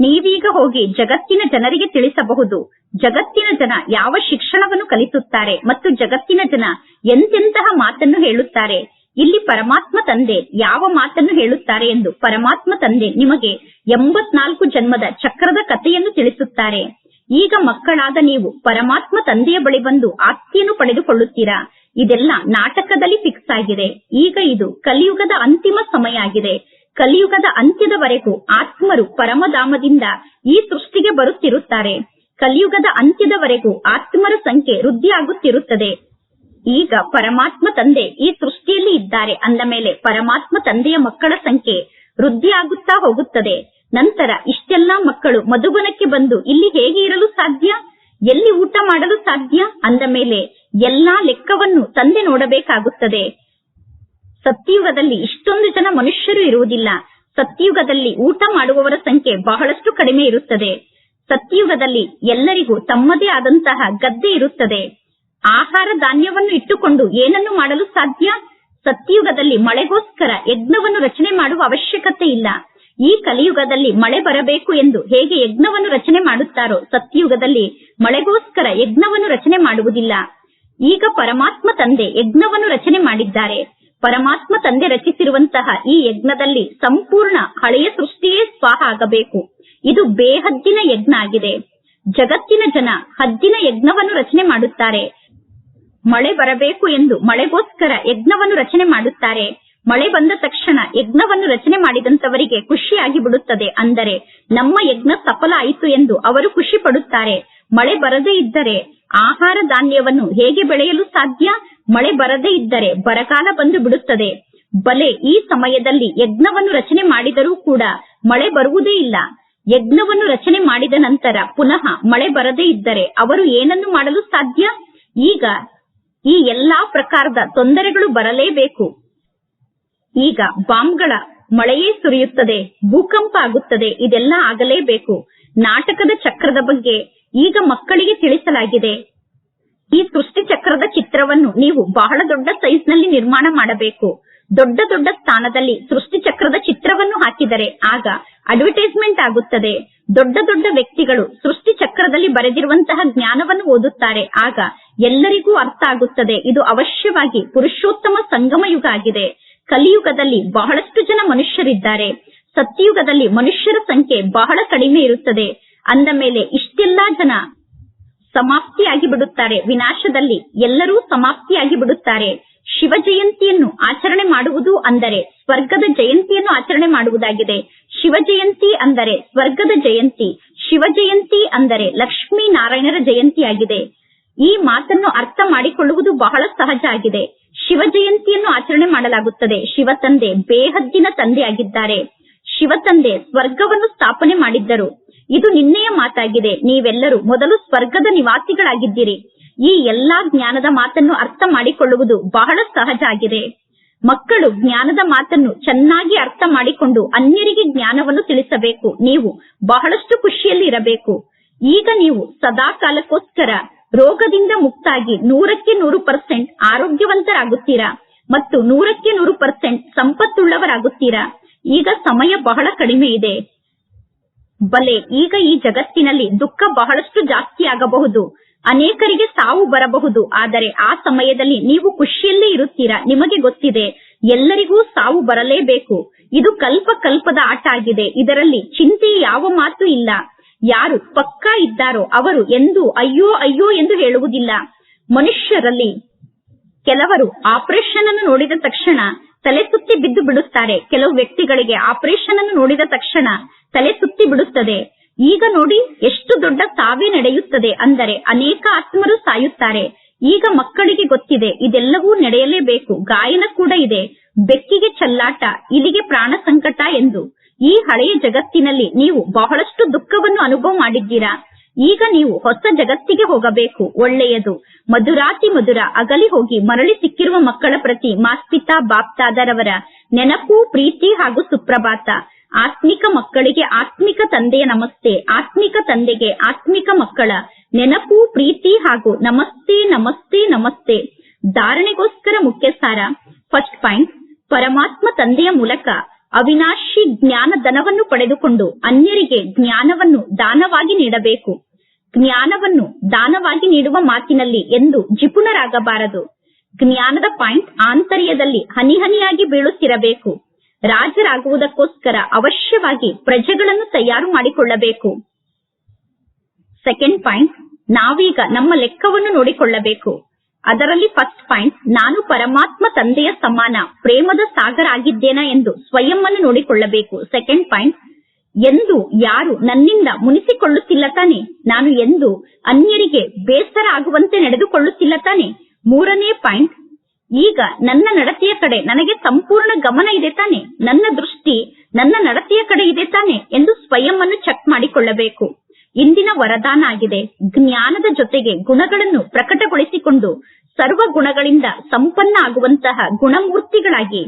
ನೀವೀಗ ಹೋಗಿ ಜಗತ್ತಿನ ಜನರಿಗೆ ತಿಳಿಸಬಹುದು. ಜಗತ್ತಿನ ಜನ ಯಾವ ಶಿಕ್ಷಣವನ್ನು ಕಲಿಸುತ್ತಾರೆ ಮತ್ತು ಜಗತ್ತಿನ ಜನ ಎಂತೆಂತಹ ಮಾತನ್ನು ಹೇಳುತ್ತಾರೆ. ಇಲ್ಲಿ ಪರಮಾತ್ಮ ತಂದೆ ಯಾವ ಮಾತನ್ನು ಹೇಳುತ್ತಾರೆ ಎಂದು ಪರಮಾತ್ಮ ತಂದೆ ನಿಮಗೆ ಎಂಬತ್ನಾಲ್ಕು ಜನ್ಮದ ಚಕ್ರದ ಕಥೆಯನ್ನು ತಿಳಿಸುತ್ತಾರೆ. ಈಗ ಮಕ್ಕಳಾದ ನೀವು ಪರಮಾತ್ಮ ತಂದೆಯ ಬಳಿ ಬಂದು ಆಸ್ತಿಯನ್ನು ಪಡೆದುಕೊಳ್ಳುತ್ತೀರಾ? ಇದೆಲ್ಲ ನಾಟಕದಲ್ಲಿ ಫಿಕ್ಸ್ ಆಗಿದೆ. ಈಗ ಇದು ಕಲಿಯುಗದ ಅಂತಿಮ ಸಮಯ ಆಗಿದೆ ಕಲಿಯುಗದ ಅಂತ್ಯದವರೆಗೂ ಆತ್ಮರು ಪರಮಧಾಮದಿಂದ ಈ ಸೃಷ್ಟಿಗೆ ಬರುತ್ತಿರುತ್ತಾರೆ. ಕಲಿಯುಗದ ಅಂತ್ಯದವರೆಗೂ ಆತ್ಮರ ಸಂಖ್ಯೆ ವೃದ್ಧಿ ಆಗುತ್ತಿರುತ್ತದೆ ಈಗ ಪರಮಾತ್ಮ ತಂದೆ ಈ ಸೃಷ್ಟಿಯಲ್ಲಿ ಇದ್ದಾರೆ ಅಂದ ಮೇಲೆ ಪರಮಾತ್ಮ ತಂದೆಯ ಮಕ್ಕಳ ಸಂಖ್ಯೆ ವೃದ್ಧಿಯಾಗುತ್ತಾ ಹೋಗುತ್ತದೆ. ನಂತರ ಇಷ್ಟೆಲ್ಲಾ ಮಕ್ಕಳು ಮಧುಬನಕ್ಕೆ ಬಂದು ಇಲ್ಲಿ ಹೇಗೆ ಇರಲು ಸಾಧ್ಯ? ಎಲ್ಲಿ ಊಟ ಮಾಡಲು ಸಾಧ್ಯ? ಅಂದ ಮೇಲೆ ಎಲ್ಲಾ ಲೆಕ್ಕವನ್ನು ತಂದೆ ನೋಡಬೇಕಾಗುತ್ತದೆ. ಸತ್ಯಯುಗದಲ್ಲಿ ಇಷ್ಟೊಂದು ಜನ ಮನುಷ್ಯರು ಇರುವುದಿಲ್ಲ. ಸತ್ಯುಗದಲ್ಲಿ ಊಟ ಮಾಡುವವರ ಸಂಖ್ಯೆ ಬಹಳಷ್ಟು ಕಡಿಮೆ ಇರುತ್ತದೆ. ಸತ್ಯುಗದಲ್ಲಿ ಎಲ್ಲರಿಗೂ ತಮ್ಮದೇ ಆದಂತಹ ಗದ್ದೆ ಇರುತ್ತದೆ. ಆಹಾರ ಧಾನ್ಯವನ್ನು ಇಟ್ಟುಕೊಂಡು ಏನನ್ನು ಮಾಡಲು ಸಾಧ್ಯ? ಸತ್ಯಯುಗದಲ್ಲಿ ಮಳೆಗೋಸ್ಕರ ಯಜ್ಞವನ್ನು ರಚನೆ ಮಾಡುವ ಅವಶ್ಯಕತೆ ಇಲ್ಲ. ಈ ಕಲಿಯುಗದಲ್ಲಿ ಮಳೆ ಬರಬೇಕು ಎಂದು ಹೇಗೆ ಯಜ್ಞವನ್ನು ರಚನೆ ಮಾಡುತ್ತಾರೋ ಸತ್ಯಯುಗದಲ್ಲಿ ಮಳೆಗೋಸ್ಕರ ಯಜ್ಞವನ್ನು ರಚನೆ ಮಾಡುವುದಿಲ್ಲ. ಈಗ ಪರಮಾತ್ಮ ತಂದೆ ಯಜ್ಞವನ್ನು ರಚನೆ ಮಾಡಿದ್ದಾರೆ. ಪರಮಾತ್ಮ ತಂದೆ ರಚಿಸಿರುವಂತಹ ಈ ಯಜ್ಞದಲ್ಲಿ ಸಂಪೂರ್ಣ ಹಳೆಯ ಸೃಷ್ಟಿಯೇ ಸ್ವಾಹ ಆಗಬೇಕು. ಇದು ಬೇಹದ್ದಿನ ಯಜ್ಞ ಆಗಿದೆ. ಜಗತ್ತಿನ ಜನ ಹದ್ದಿನ ಯಜ್ಞವನ್ನು ರಚನೆ ಮಾಡುತ್ತಾರೆ. ಮಳೆ ಬರಬೇಕು ಎಂದು ಮಳೆಗೋಸ್ಕರ ಯಜ್ಞವನ್ನು ರಚನೆ ಮಾಡುತ್ತಾರೆ. ಮಳೆ ಬಂದ ತಕ್ಷಣ ಯಜ್ಞವನ್ನು ರಚನೆ ಮಾಡಿದಂತವರಿಗೆ ಖುಷಿಯಾಗಿ ಬಿಡುತ್ತದೆ. ಅಂದರೆ ನಮ್ಮ ಯಜ್ಞ ಸಫಲ ಆಯಿತು ಎಂದು ಅವರು ಖುಷಿ ಪಡುತ್ತಾರೆ. ಮಳೆ ಬರದೇ ಇದ್ದರೆ ಆಹಾರ ಧಾನ್ಯವನ್ನು ಹೇಗೆ ಬೆಳೆಯಲು ಸಾಧ್ಯ? ಮಳೆ ಬರದೇ ಇದ್ದರೆ ಬರಗಾಲ ಬಂದು ಬಿಡುತ್ತದೆ. ಬಲೆ ಈ ಸಮಯದಲ್ಲಿ ಯಜ್ಞವನ್ನು ರಚನೆ ಮಾಡಿದರೂ ಕೂಡ ಮಳೆ ಬರುವುದೇ ಇಲ್ಲ. ಯಜ್ಞವನ್ನು ರಚನೆ ಮಾಡಿದ ನಂತರ ಪುನಃ ಮಳೆ ಬರದೇ ಇದ್ದರೆ ಅವರು ಏನನ್ನು ಮಾಡಲು ಸಾಧ್ಯ? ಈಗ ಈ ಎಲ್ಲಾ ಪ್ರಕಾರದ ತೊಂದರೆಗಳು ಬರಲೇಬೇಕು. ಈಗ ಬಾಂಬ್ಗಳ ಮಳೆಯೇ ಸುರಿಯುತ್ತದೆ, ಭೂಕಂಪ ಆಗುತ್ತದೆ, ಇದೆಲ್ಲ ಆಗಲೇಬೇಕು. ನಾಟಕದ ಚಕ್ರದ ಬಗ್ಗೆ ಈಗ ಮಕ್ಕಳಿಗೆ ತಿಳಿಸಲಾಗಿದೆ. ಈ ಸೃಷ್ಟಿ ಚಕ್ರದ ಚಿತ್ರವನ್ನು ನೀವು ಬಹಳ ದೊಡ್ಡ ಸೈಜ್ನಲ್ಲಿ ನಿರ್ಮಾಣ ಮಾಡಬೇಕು. ದೊಡ್ಡ ದೊಡ್ಡ ಸ್ಥಾನದಲ್ಲಿ ಸೃಷ್ಟಿ ಚಕ್ರದ ಚಿತ್ರವನ್ನು ಹಾಕಿದರೆ ಆಗ ಅಡ್ವರ್ಟೈಸ್ಮೆಂಟ್ ಆಗುತ್ತದೆ. ದೊಡ್ಡ ದೊಡ್ಡ ವ್ಯಕ್ತಿಗಳು ಸೃಷ್ಟಿ ಚಕ್ರದಲ್ಲಿ ಬರೆದಿರುವಂತಹ ಜ್ಞಾನವನ್ನು ಓದುತ್ತಾರೆ. ಆಗ ಎಲ್ಲರಿಗೂ ಅರ್ಥ ಆಗುತ್ತದೆ. ಇದು ಅವಶ್ಯವಾಗಿ ಪುರುಷೋತ್ತಮ ಸಂಗಮ ಯುಗ ಆಗಿದೆ. ಕಲಿಯುಗದಲ್ಲಿ ಬಹಳಷ್ಟು ಜನ ಮನುಷ್ಯರಿದ್ದಾರೆ. ಸತ್ಯಯುಗದಲ್ಲಿ ಮನುಷ್ಯರ ಸಂಖ್ಯೆ ಬಹಳ ಕಡಿಮೆ ಇರುತ್ತದೆ. ಅಂದ ಮೇಲೆ ಇಷ್ಟೆಲ್ಲಾ ಜನ ಸಮಾಪ್ತಿಯಾಗಿ ಬಿಡುತ್ತಾರೆ. ವಿನಾಶದಲ್ಲಿ ಎಲ್ಲರೂ ಸಮಾಪ್ತಿಯಾಗಿ ಬಿಡುತ್ತಾರೆ. ಶಿವ ಜಯಂತಿಯನ್ನು ಆಚರಣೆ ಮಾಡುವುದು ಅಂದರೆ ಸ್ವರ್ಗದ ಜಯಂತಿಯನ್ನು ಆಚರಣೆ ಮಾಡುವುದಾಗಿದೆ. ಶಿವ ಜಯಂತಿ ಅಂದರೆ ಸ್ವರ್ಗದ ಜಯಂತಿ. ಶಿವ ಜಯಂತಿ ಅಂದರೆ ಲಕ್ಷ್ಮೀ ನಾರಾಯಣರ ಜಯಂತಿಯಾಗಿದೆ. ಈ ಮಾತನ್ನು ಅರ್ಥ ಮಾಡಿಕೊಳ್ಳುವುದು ಬಹಳ ಸಹಜ ಆಗಿದೆ. ಶಿವ ಜಯಂತಿಯನ್ನು ಆಚರಣೆ ಮಾಡಲಾಗುತ್ತದೆ. ಶಿವ ತಂದೆ ಬೇಹದ್ದಿನ ತಂದೆಯಾಗಿದ್ದಾರೆ. ಶಿವ ತಂದೆ ಸ್ವರ್ಗವನ್ನು ಸ್ಥಾಪನೆ ಮಾಡಿದ್ದರು. ಇದು ನಿನ್ನೆಯ ಮಾತಾಗಿದೆ. ನೀವೆಲ್ಲರೂ ಮೊದಲು ಸ್ವರ್ಗದ ನಿವಾಸಿಗಳಾಗಿದ್ದೀರಿ. ಈ ಎಲ್ಲಾ ಜ್ಞಾನದ ಮಾತನ್ನು ಅರ್ಥ ಮಾಡಿಕೊಳ್ಳುವುದು ಬಹಳ ಸಹಜ ಆಗಿದೆ. ಮಕ್ಕಳು ಜ್ಞಾನದ ಮಾತನ್ನು ಚೆನ್ನಾಗಿ ಅರ್ಥ ಮಾಡಿಕೊಂಡು ಅನ್ಯರಿಗೆ ಜ್ಞಾನವನ್ನು ತಿಳಿಸಬೇಕು. ನೀವು ಬಹಳಷ್ಟು ಖುಷಿಯಲ್ಲಿ ಇರಬೇಕು ಈಗ ನೀವು ಸದಾ ಕಾಲಕ್ಕೋಸ್ಕರ ರೋಗದಿಂದ ಮುಕ್ತಾಗಿ ನೂರಕ್ಕೆ ನೂರು ಪರ್ಸೆಂಟ್ ಆರೋಗ್ಯವಂತರಾಗುತ್ತೀರಾ ಮತ್ತು ನೂರಕ್ಕೆ ನೂರು ಪರ್ಸೆಂಟ್ ಸಂಪತ್ತುಳ್ಳವರಾಗುತ್ತೀರಾ? ಈಗ ಸಮಯ ಬಹಳ ಕಡಿಮೆ ಇದೆ. ಬಲೆ, ಈಗ ಈ ಜಗತ್ತಿನಲ್ಲಿ ದುಃಖ ಬಹಳಷ್ಟು ಜಾಸ್ತಿ ಆಗಬಹುದು. ಅನೇಕರಿಗೆ ಸಾವು ಬರಬಹುದು, ಆದರೆ ಆ ಸಮಯದಲ್ಲಿ ನೀವು ಖುಷಿಯಲ್ಲೇ ಇರುತ್ತೀರಾ? ನಿಮಗೆ ಗೊತ್ತಿದೆ, ಎಲ್ಲರಿಗೂ ಸಾವು ಬರಲೇಬೇಕು. ಇದು ಕಲ್ಪ ಕಲ್ಪದ ಆಟ ಆಗಿದೆ, ಇದರಲ್ಲಿ ಚಿಂತೆ ಯಾವ ಮಾತು ಇಲ್ಲ. ಯಾರು ಪಕ್ಕಾ ಇದ್ದಾರೋ ಅವರು ಎಂದು ಅಯ್ಯೋ ಅಯ್ಯೋ ಎಂದು ಹೇಳುವುದಿಲ್ಲ. ಮನುಷ್ಯರಲ್ಲಿ ಕೆಲವರು ಆಪರೇಷನ್ ಅನ್ನು ನೋಡಿದ ತಕ್ಷಣ ತಲೆ ಸುತ್ತಿ ಬಿದ್ದು ಬಿಡುತ್ತಾರೆ. ಕೆಲವು ವ್ಯಕ್ತಿಗಳಿಗೆ ಆಪರೇಷನ್ ಅನ್ನು ನೋಡಿದ ತಕ್ಷಣ ತಲೆ ಸುತ್ತಿ ಬಿಡುತ್ತದೆ. ಈಗ ನೋಡಿ ಎಷ್ಟು ದೊಡ್ಡ ಸಾವೇ ನಡೆಯುತ್ತದೆ ಅಂದರೆ ಅನೇಕ ಆತ್ಮರು ಸಾಯುತ್ತಾರೆ. ಈಗ ಮಕ್ಕಳಿಗೆ ಗೊತ್ತಿದೆ, ಇದೆಲ್ಲವೂ ನಡೆಯಲೇಬೇಕು. ಗಾಯನ ಕೂಡ ಇದೆ. ಬೆಕ್ಕಿಗೆ ಚಲ್ಲಾಟ ಇಲ್ಲಿಗೆ ಪ್ರಾಣ ಸಂಕಟ ಎಂದು. ಈ ಹಳೆಯ ಜಗತ್ತಿನಲ್ಲಿ ನೀವು ಬಹಳಷ್ಟು ದುಃಖವನ್ನು ಅನುಭವ ಮಾಡಿದ್ದೀರಾ? ಈಗ ನೀವು ಹೊಸ ಜಗತ್ತಿಗೆ ಹೋಗಬೇಕು, ಒಳ್ಳೆಯದು. ಮಧುರಾತಿ ಮಧುರ, ಅಗಲಿ ಹೋಗಿ ಮರಳಿ ಸಿಕ್ಕಿರುವ ಮಕ್ಕಳ ಪ್ರತಿ ಮಾಸ್ಪಿತಾ ಬಾಪ್ತಾದರವರ ನೆನಪು, ಪ್ರೀತಿ ಹಾಗೂ ಸುಪ್ರಭಾತ. ಆತ್ಮಿಕ ಮಕ್ಕಳಿಗೆ ಆತ್ಮಿಕ ತಂದೆಯ ನಮಸ್ತೆ, ಆತ್ಮಿಕ ತಂದೆಗೆ ಆತ್ಮಿಕ ಮಕ್ಕಳ ನೆನಪು, ಪ್ರೀತಿ ಹಾಗೂ ನಮಸ್ತೆ ನಮಸ್ತೆ ನಮಸ್ತೆ. ಧಾರಣೆಗೋಸ್ಕರ ಮುಖ್ಯ ಸಾರ ಫಸ್ಟ್ ಪಾಯಿಂಟ್ ಪರಮಾತ್ಮ ತಂದೆಯ ಮೂಲಕ ಅವಿನಾಶಿ ಜ್ಞಾನ ಧನವನ್ನು ಪಡೆದುಕೊಂಡು ಅನ್ಯರಿಗೆ ಜ್ಞಾನವನ್ನು ದಾನವಾಗಿ ನೀಡಬೇಕು. ಜ್ಞಾನವನ್ನು ದಾನವಾಗಿ ನೀಡುವ ಮಾತಿನಲ್ಲಿ ಎಂದು ಜಿಪುಣರಾಗಬಾರದು. ಜ್ಞಾನದ ಪಾಯಿಂಟ್ ಆಂತರ್ಯದಲ್ಲಿ ಹನಿಹನಿಯಾಗಿ ಬೀಳುತ್ತಿರಬೇಕು. ರಾಜರಾಗುವುದಕ್ಕೋಸ್ಕರ ಅವಶ್ಯವಾಗಿ ಪ್ರಜೆಗಳನ್ನು ತಯಾರು ಮಾಡಿಕೊಳ್ಳಬೇಕು. ಸೆಕೆಂಡ್ ಪಾಯಿಂಟ್, ನಾವೀಗ ನಮ್ಮ ಲೆಕ್ಕವನ್ನು ನೋಡಿಕೊಳ್ಳಬೇಕು. ಅದರಲ್ಲಿ ಫಸ್ಟ್ ಪಾಯಿಂಟ್, ನಾನು ಪರಮಾತ್ಮ ತಂದೆಯ ಸಮಾನ, ಪ್ರೇಮದ ಸಾಗರ ಆಗಿದ್ದೇನಾ ಎಂದು ಸ್ವಯಂ ನೋಡಿಕೊಳ್ಳಬೇಕು. ಸೆಕೆಂಡ್ ಪಾಯಿಂಟ್ ಎಂದು ಯಾರು ನನ್ನಿಂದ ಮುನಿಸಿಕೊಳ್ಳುತ್ತಿಲ್ಲ ತಾನೆ? ನಾನು ಎಂದು ಅನ್ಯರಿಗೆ ಬೇಸರ ಆಗುವಂತೆ ನಡೆದುಕೊಳ್ಳುತ್ತಿಲ್ಲ ತಾನೆ? ಮೂರನೇ ಪಾಯಿಂಟ್. ಈಗ ನನ್ನ ನಡತೆಯ ಕಡೆ ನನಗೆ ಸಂಪೂರ್ಣ ಗಮನ ಇದೆ ತಾನೆ? ನನ್ನ ದೃಷ್ಟಿ ನನ್ನ ನಡತೆಯ ಕಡೆ ಇದೆ ತಾನೆ ಎಂದು ಸ್ವಯಂ ಅನ್ನು ಚೆಕ್ ಮಾಡಿಕೊಳ್ಳಬೇಕು. ಇಂದಿನ ವರದಾನ ಆಗಿದೆ. ಜ್ಞಾನದ ಜೊತೆಗೆ ಗುಣಗಳನ್ನು ಪ್ರಕಟಗೊಳಿಸಿಕೊಂಡು ಸರ್ವ ಗುಣಗಳಿಂದ ಸಂಪನ್ನ ಆಗುವಂತಹ ಗುಣಮೂರ್ತಿಗಳಾಗಿ.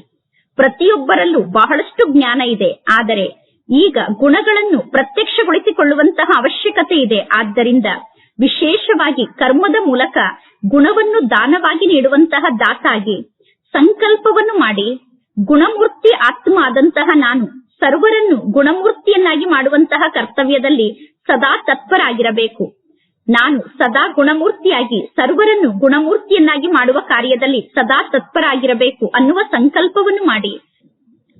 ಪ್ರತಿಯೊಬ್ಬರಲ್ಲೂ ಬಹಳಷ್ಟು ಜ್ಞಾನ ಇದೆ. ಆದರೆ ಈಗ ಗುಣಗಳನ್ನು ಪ್ರತ್ಯಕ್ಷಗೊಳಿಸಿಕೊಳ್ಳುವಂತಹ ಅವಶ್ಯಕತೆ ಇದೆ. ಆದ್ದರಿಂದ ವಿಶೇಷವಾಗಿ ಕರ್ಮದ ಮೂಲಕ ಗುಣವನ್ನು ದಾನವಾಗಿ ನೀಡುವಂತಹ ದಾತಾಗಿ ಸಂಕಲ್ಪವನ್ನು ಮಾಡಿ ಗುಣಮೂರ್ತಿ ಆತ್ಮ ಆದಂತಹ ನಾನು ಸರ್ವರನ್ನು ಗುಣಮೂರ್ತಿಯನ್ನಾಗಿ ಮಾಡುವಂತಹ ಕರ್ತವ್ಯದಲ್ಲಿ ಸದಾ ತತ್ಪರಾಗಿರಬೇಕು. ನಾನು ಸದಾ ಗುಣಮೂರ್ತಿಯಾಗಿ ಸರ್ವರನ್ನು ಗುಣಮೂರ್ತಿಯನ್ನಾಗಿ ಮಾಡುವ ಕಾರ್ಯದಲ್ಲಿ ಸದಾ ತತ್ಪರಾಗಿರಬೇಕು ಅನ್ನುವ ಸಂಕಲ್ಪವನ್ನು ಮಾಡಿ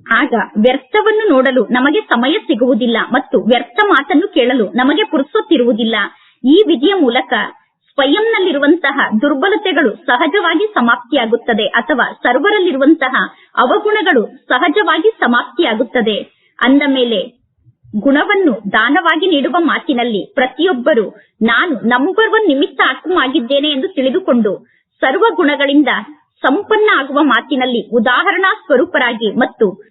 ಆಗ ವ್ಯರ್ಥವನ್ನು ನೋಡಲು ನಮಗೆ ಸಮಯ ಸಿಗುವುದಿಲ್ಲ ಮತ್ತು ವ್ಯರ್ಥ ಮಾತನ್ನು ಕೇಳಲು ನಮಗೆ ಪುರುಸುತ್ತಿರುವುದಿಲ್ಲ. ಈ ವಿಧಿಯ ಮೂಲಕ ಸ್ವಯಂನಲ್ಲಿರುವಂತಹ ದುರ್ಬಲತೆಗಳು ಸಹಜವಾಗಿ ಸಮಾಪ್ತಿಯಾಗುತ್ತದೆ ಅಥವಾ ಸರ್ವರಲ್ಲಿರುವಂತಹ ಅವಗುಣಗಳು ಸಹಜವಾಗಿ ಸಮಾಪ್ತಿಯಾಗುತ್ತದೆ. ಅಂದ ಮೇಲೆ, ಗುಣವನ್ನು ದಾನವಾಗಿ ನೀಡುವ ಮಾತಿನಲ್ಲಿ ಪ್ರತಿಯೊಬ್ಬರು, ನಾನು ನಂಬರ್ ನಿಮಿತ್ತ ಆತ್ಮ ಆಗಿದ್ದೇನೆ ಎಂದು ತಿಳಿದುಕೊಂಡು ಸರ್ವ ಗುಣಗಳಿಂದ ಸಂಪನ್ನ ಆಗುವ ಮಾತಿನಲ್ಲಿ ಉದಾಹರಣಾ ಸ್ವರೂಪರಾಗಿ ಮತ್ತು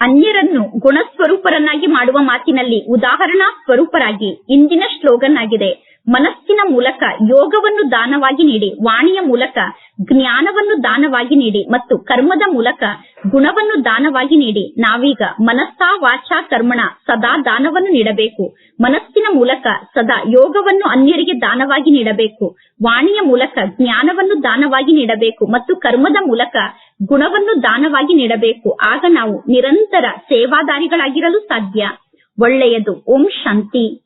ಅನ್ಯರನ್ನು ಗುಣಸ್ವರೂಪರನ್ನಾಗಿ ಮಾಡುವ ಮಾತಿನಲ್ಲಿ ಉದಾಹರಣಾ ಸ್ವರೂಪರಾಗಿ ಇಂದಿನ ಶ್ಲೋಗನ್ ಆಗಿದೆ. ಮನಸ್ಸಿನ ಮೂಲಕ ಯೋಗವನ್ನು ದಾನವಾಗಿ ನೀಡಿ, ವಾಣಿಯ ಮೂಲಕ ಜ್ಞಾನವನ್ನು ದಾನವಾಗಿ ನೀಡಿ ಮತ್ತು ಕರ್ಮದ ಮೂಲಕ ಗುಣವನ್ನು ದಾನವಾಗಿ ನೀಡಿ, ನಾವೀಗ ಮನಸ್ಸಾ ವಾಚಾ ಕರ್ಮಣ ಸದಾ ದಾನವನ್ನು ನೀಡಬೇಕು. ಮನಸ್ಸಿನ ಮೂಲಕ ಸದಾ ಯೋಗವನ್ನು ಅನ್ಯರಿಗೆ ದಾನವಾಗಿ ನೀಡಬೇಕು. ವಾಣಿಯ ಮೂಲಕ ಜ್ಞಾನವನ್ನು ದಾನವಾಗಿ ನೀಡಬೇಕು ಮತ್ತು ಕರ್ಮದ ಮೂಲಕ ಗುಣವನ್ನು ದಾನವಾಗಿ ನೀಡಬೇಕು. ಆಗ ನಾವು ನಿರಂತರ ಸೇವಾದಾರಿಗಳಾಗಿರಲು ಸಾಧ್ಯ. ಒಳ್ಳೆಯದು. ಓಂ ಶಾಂತಿ.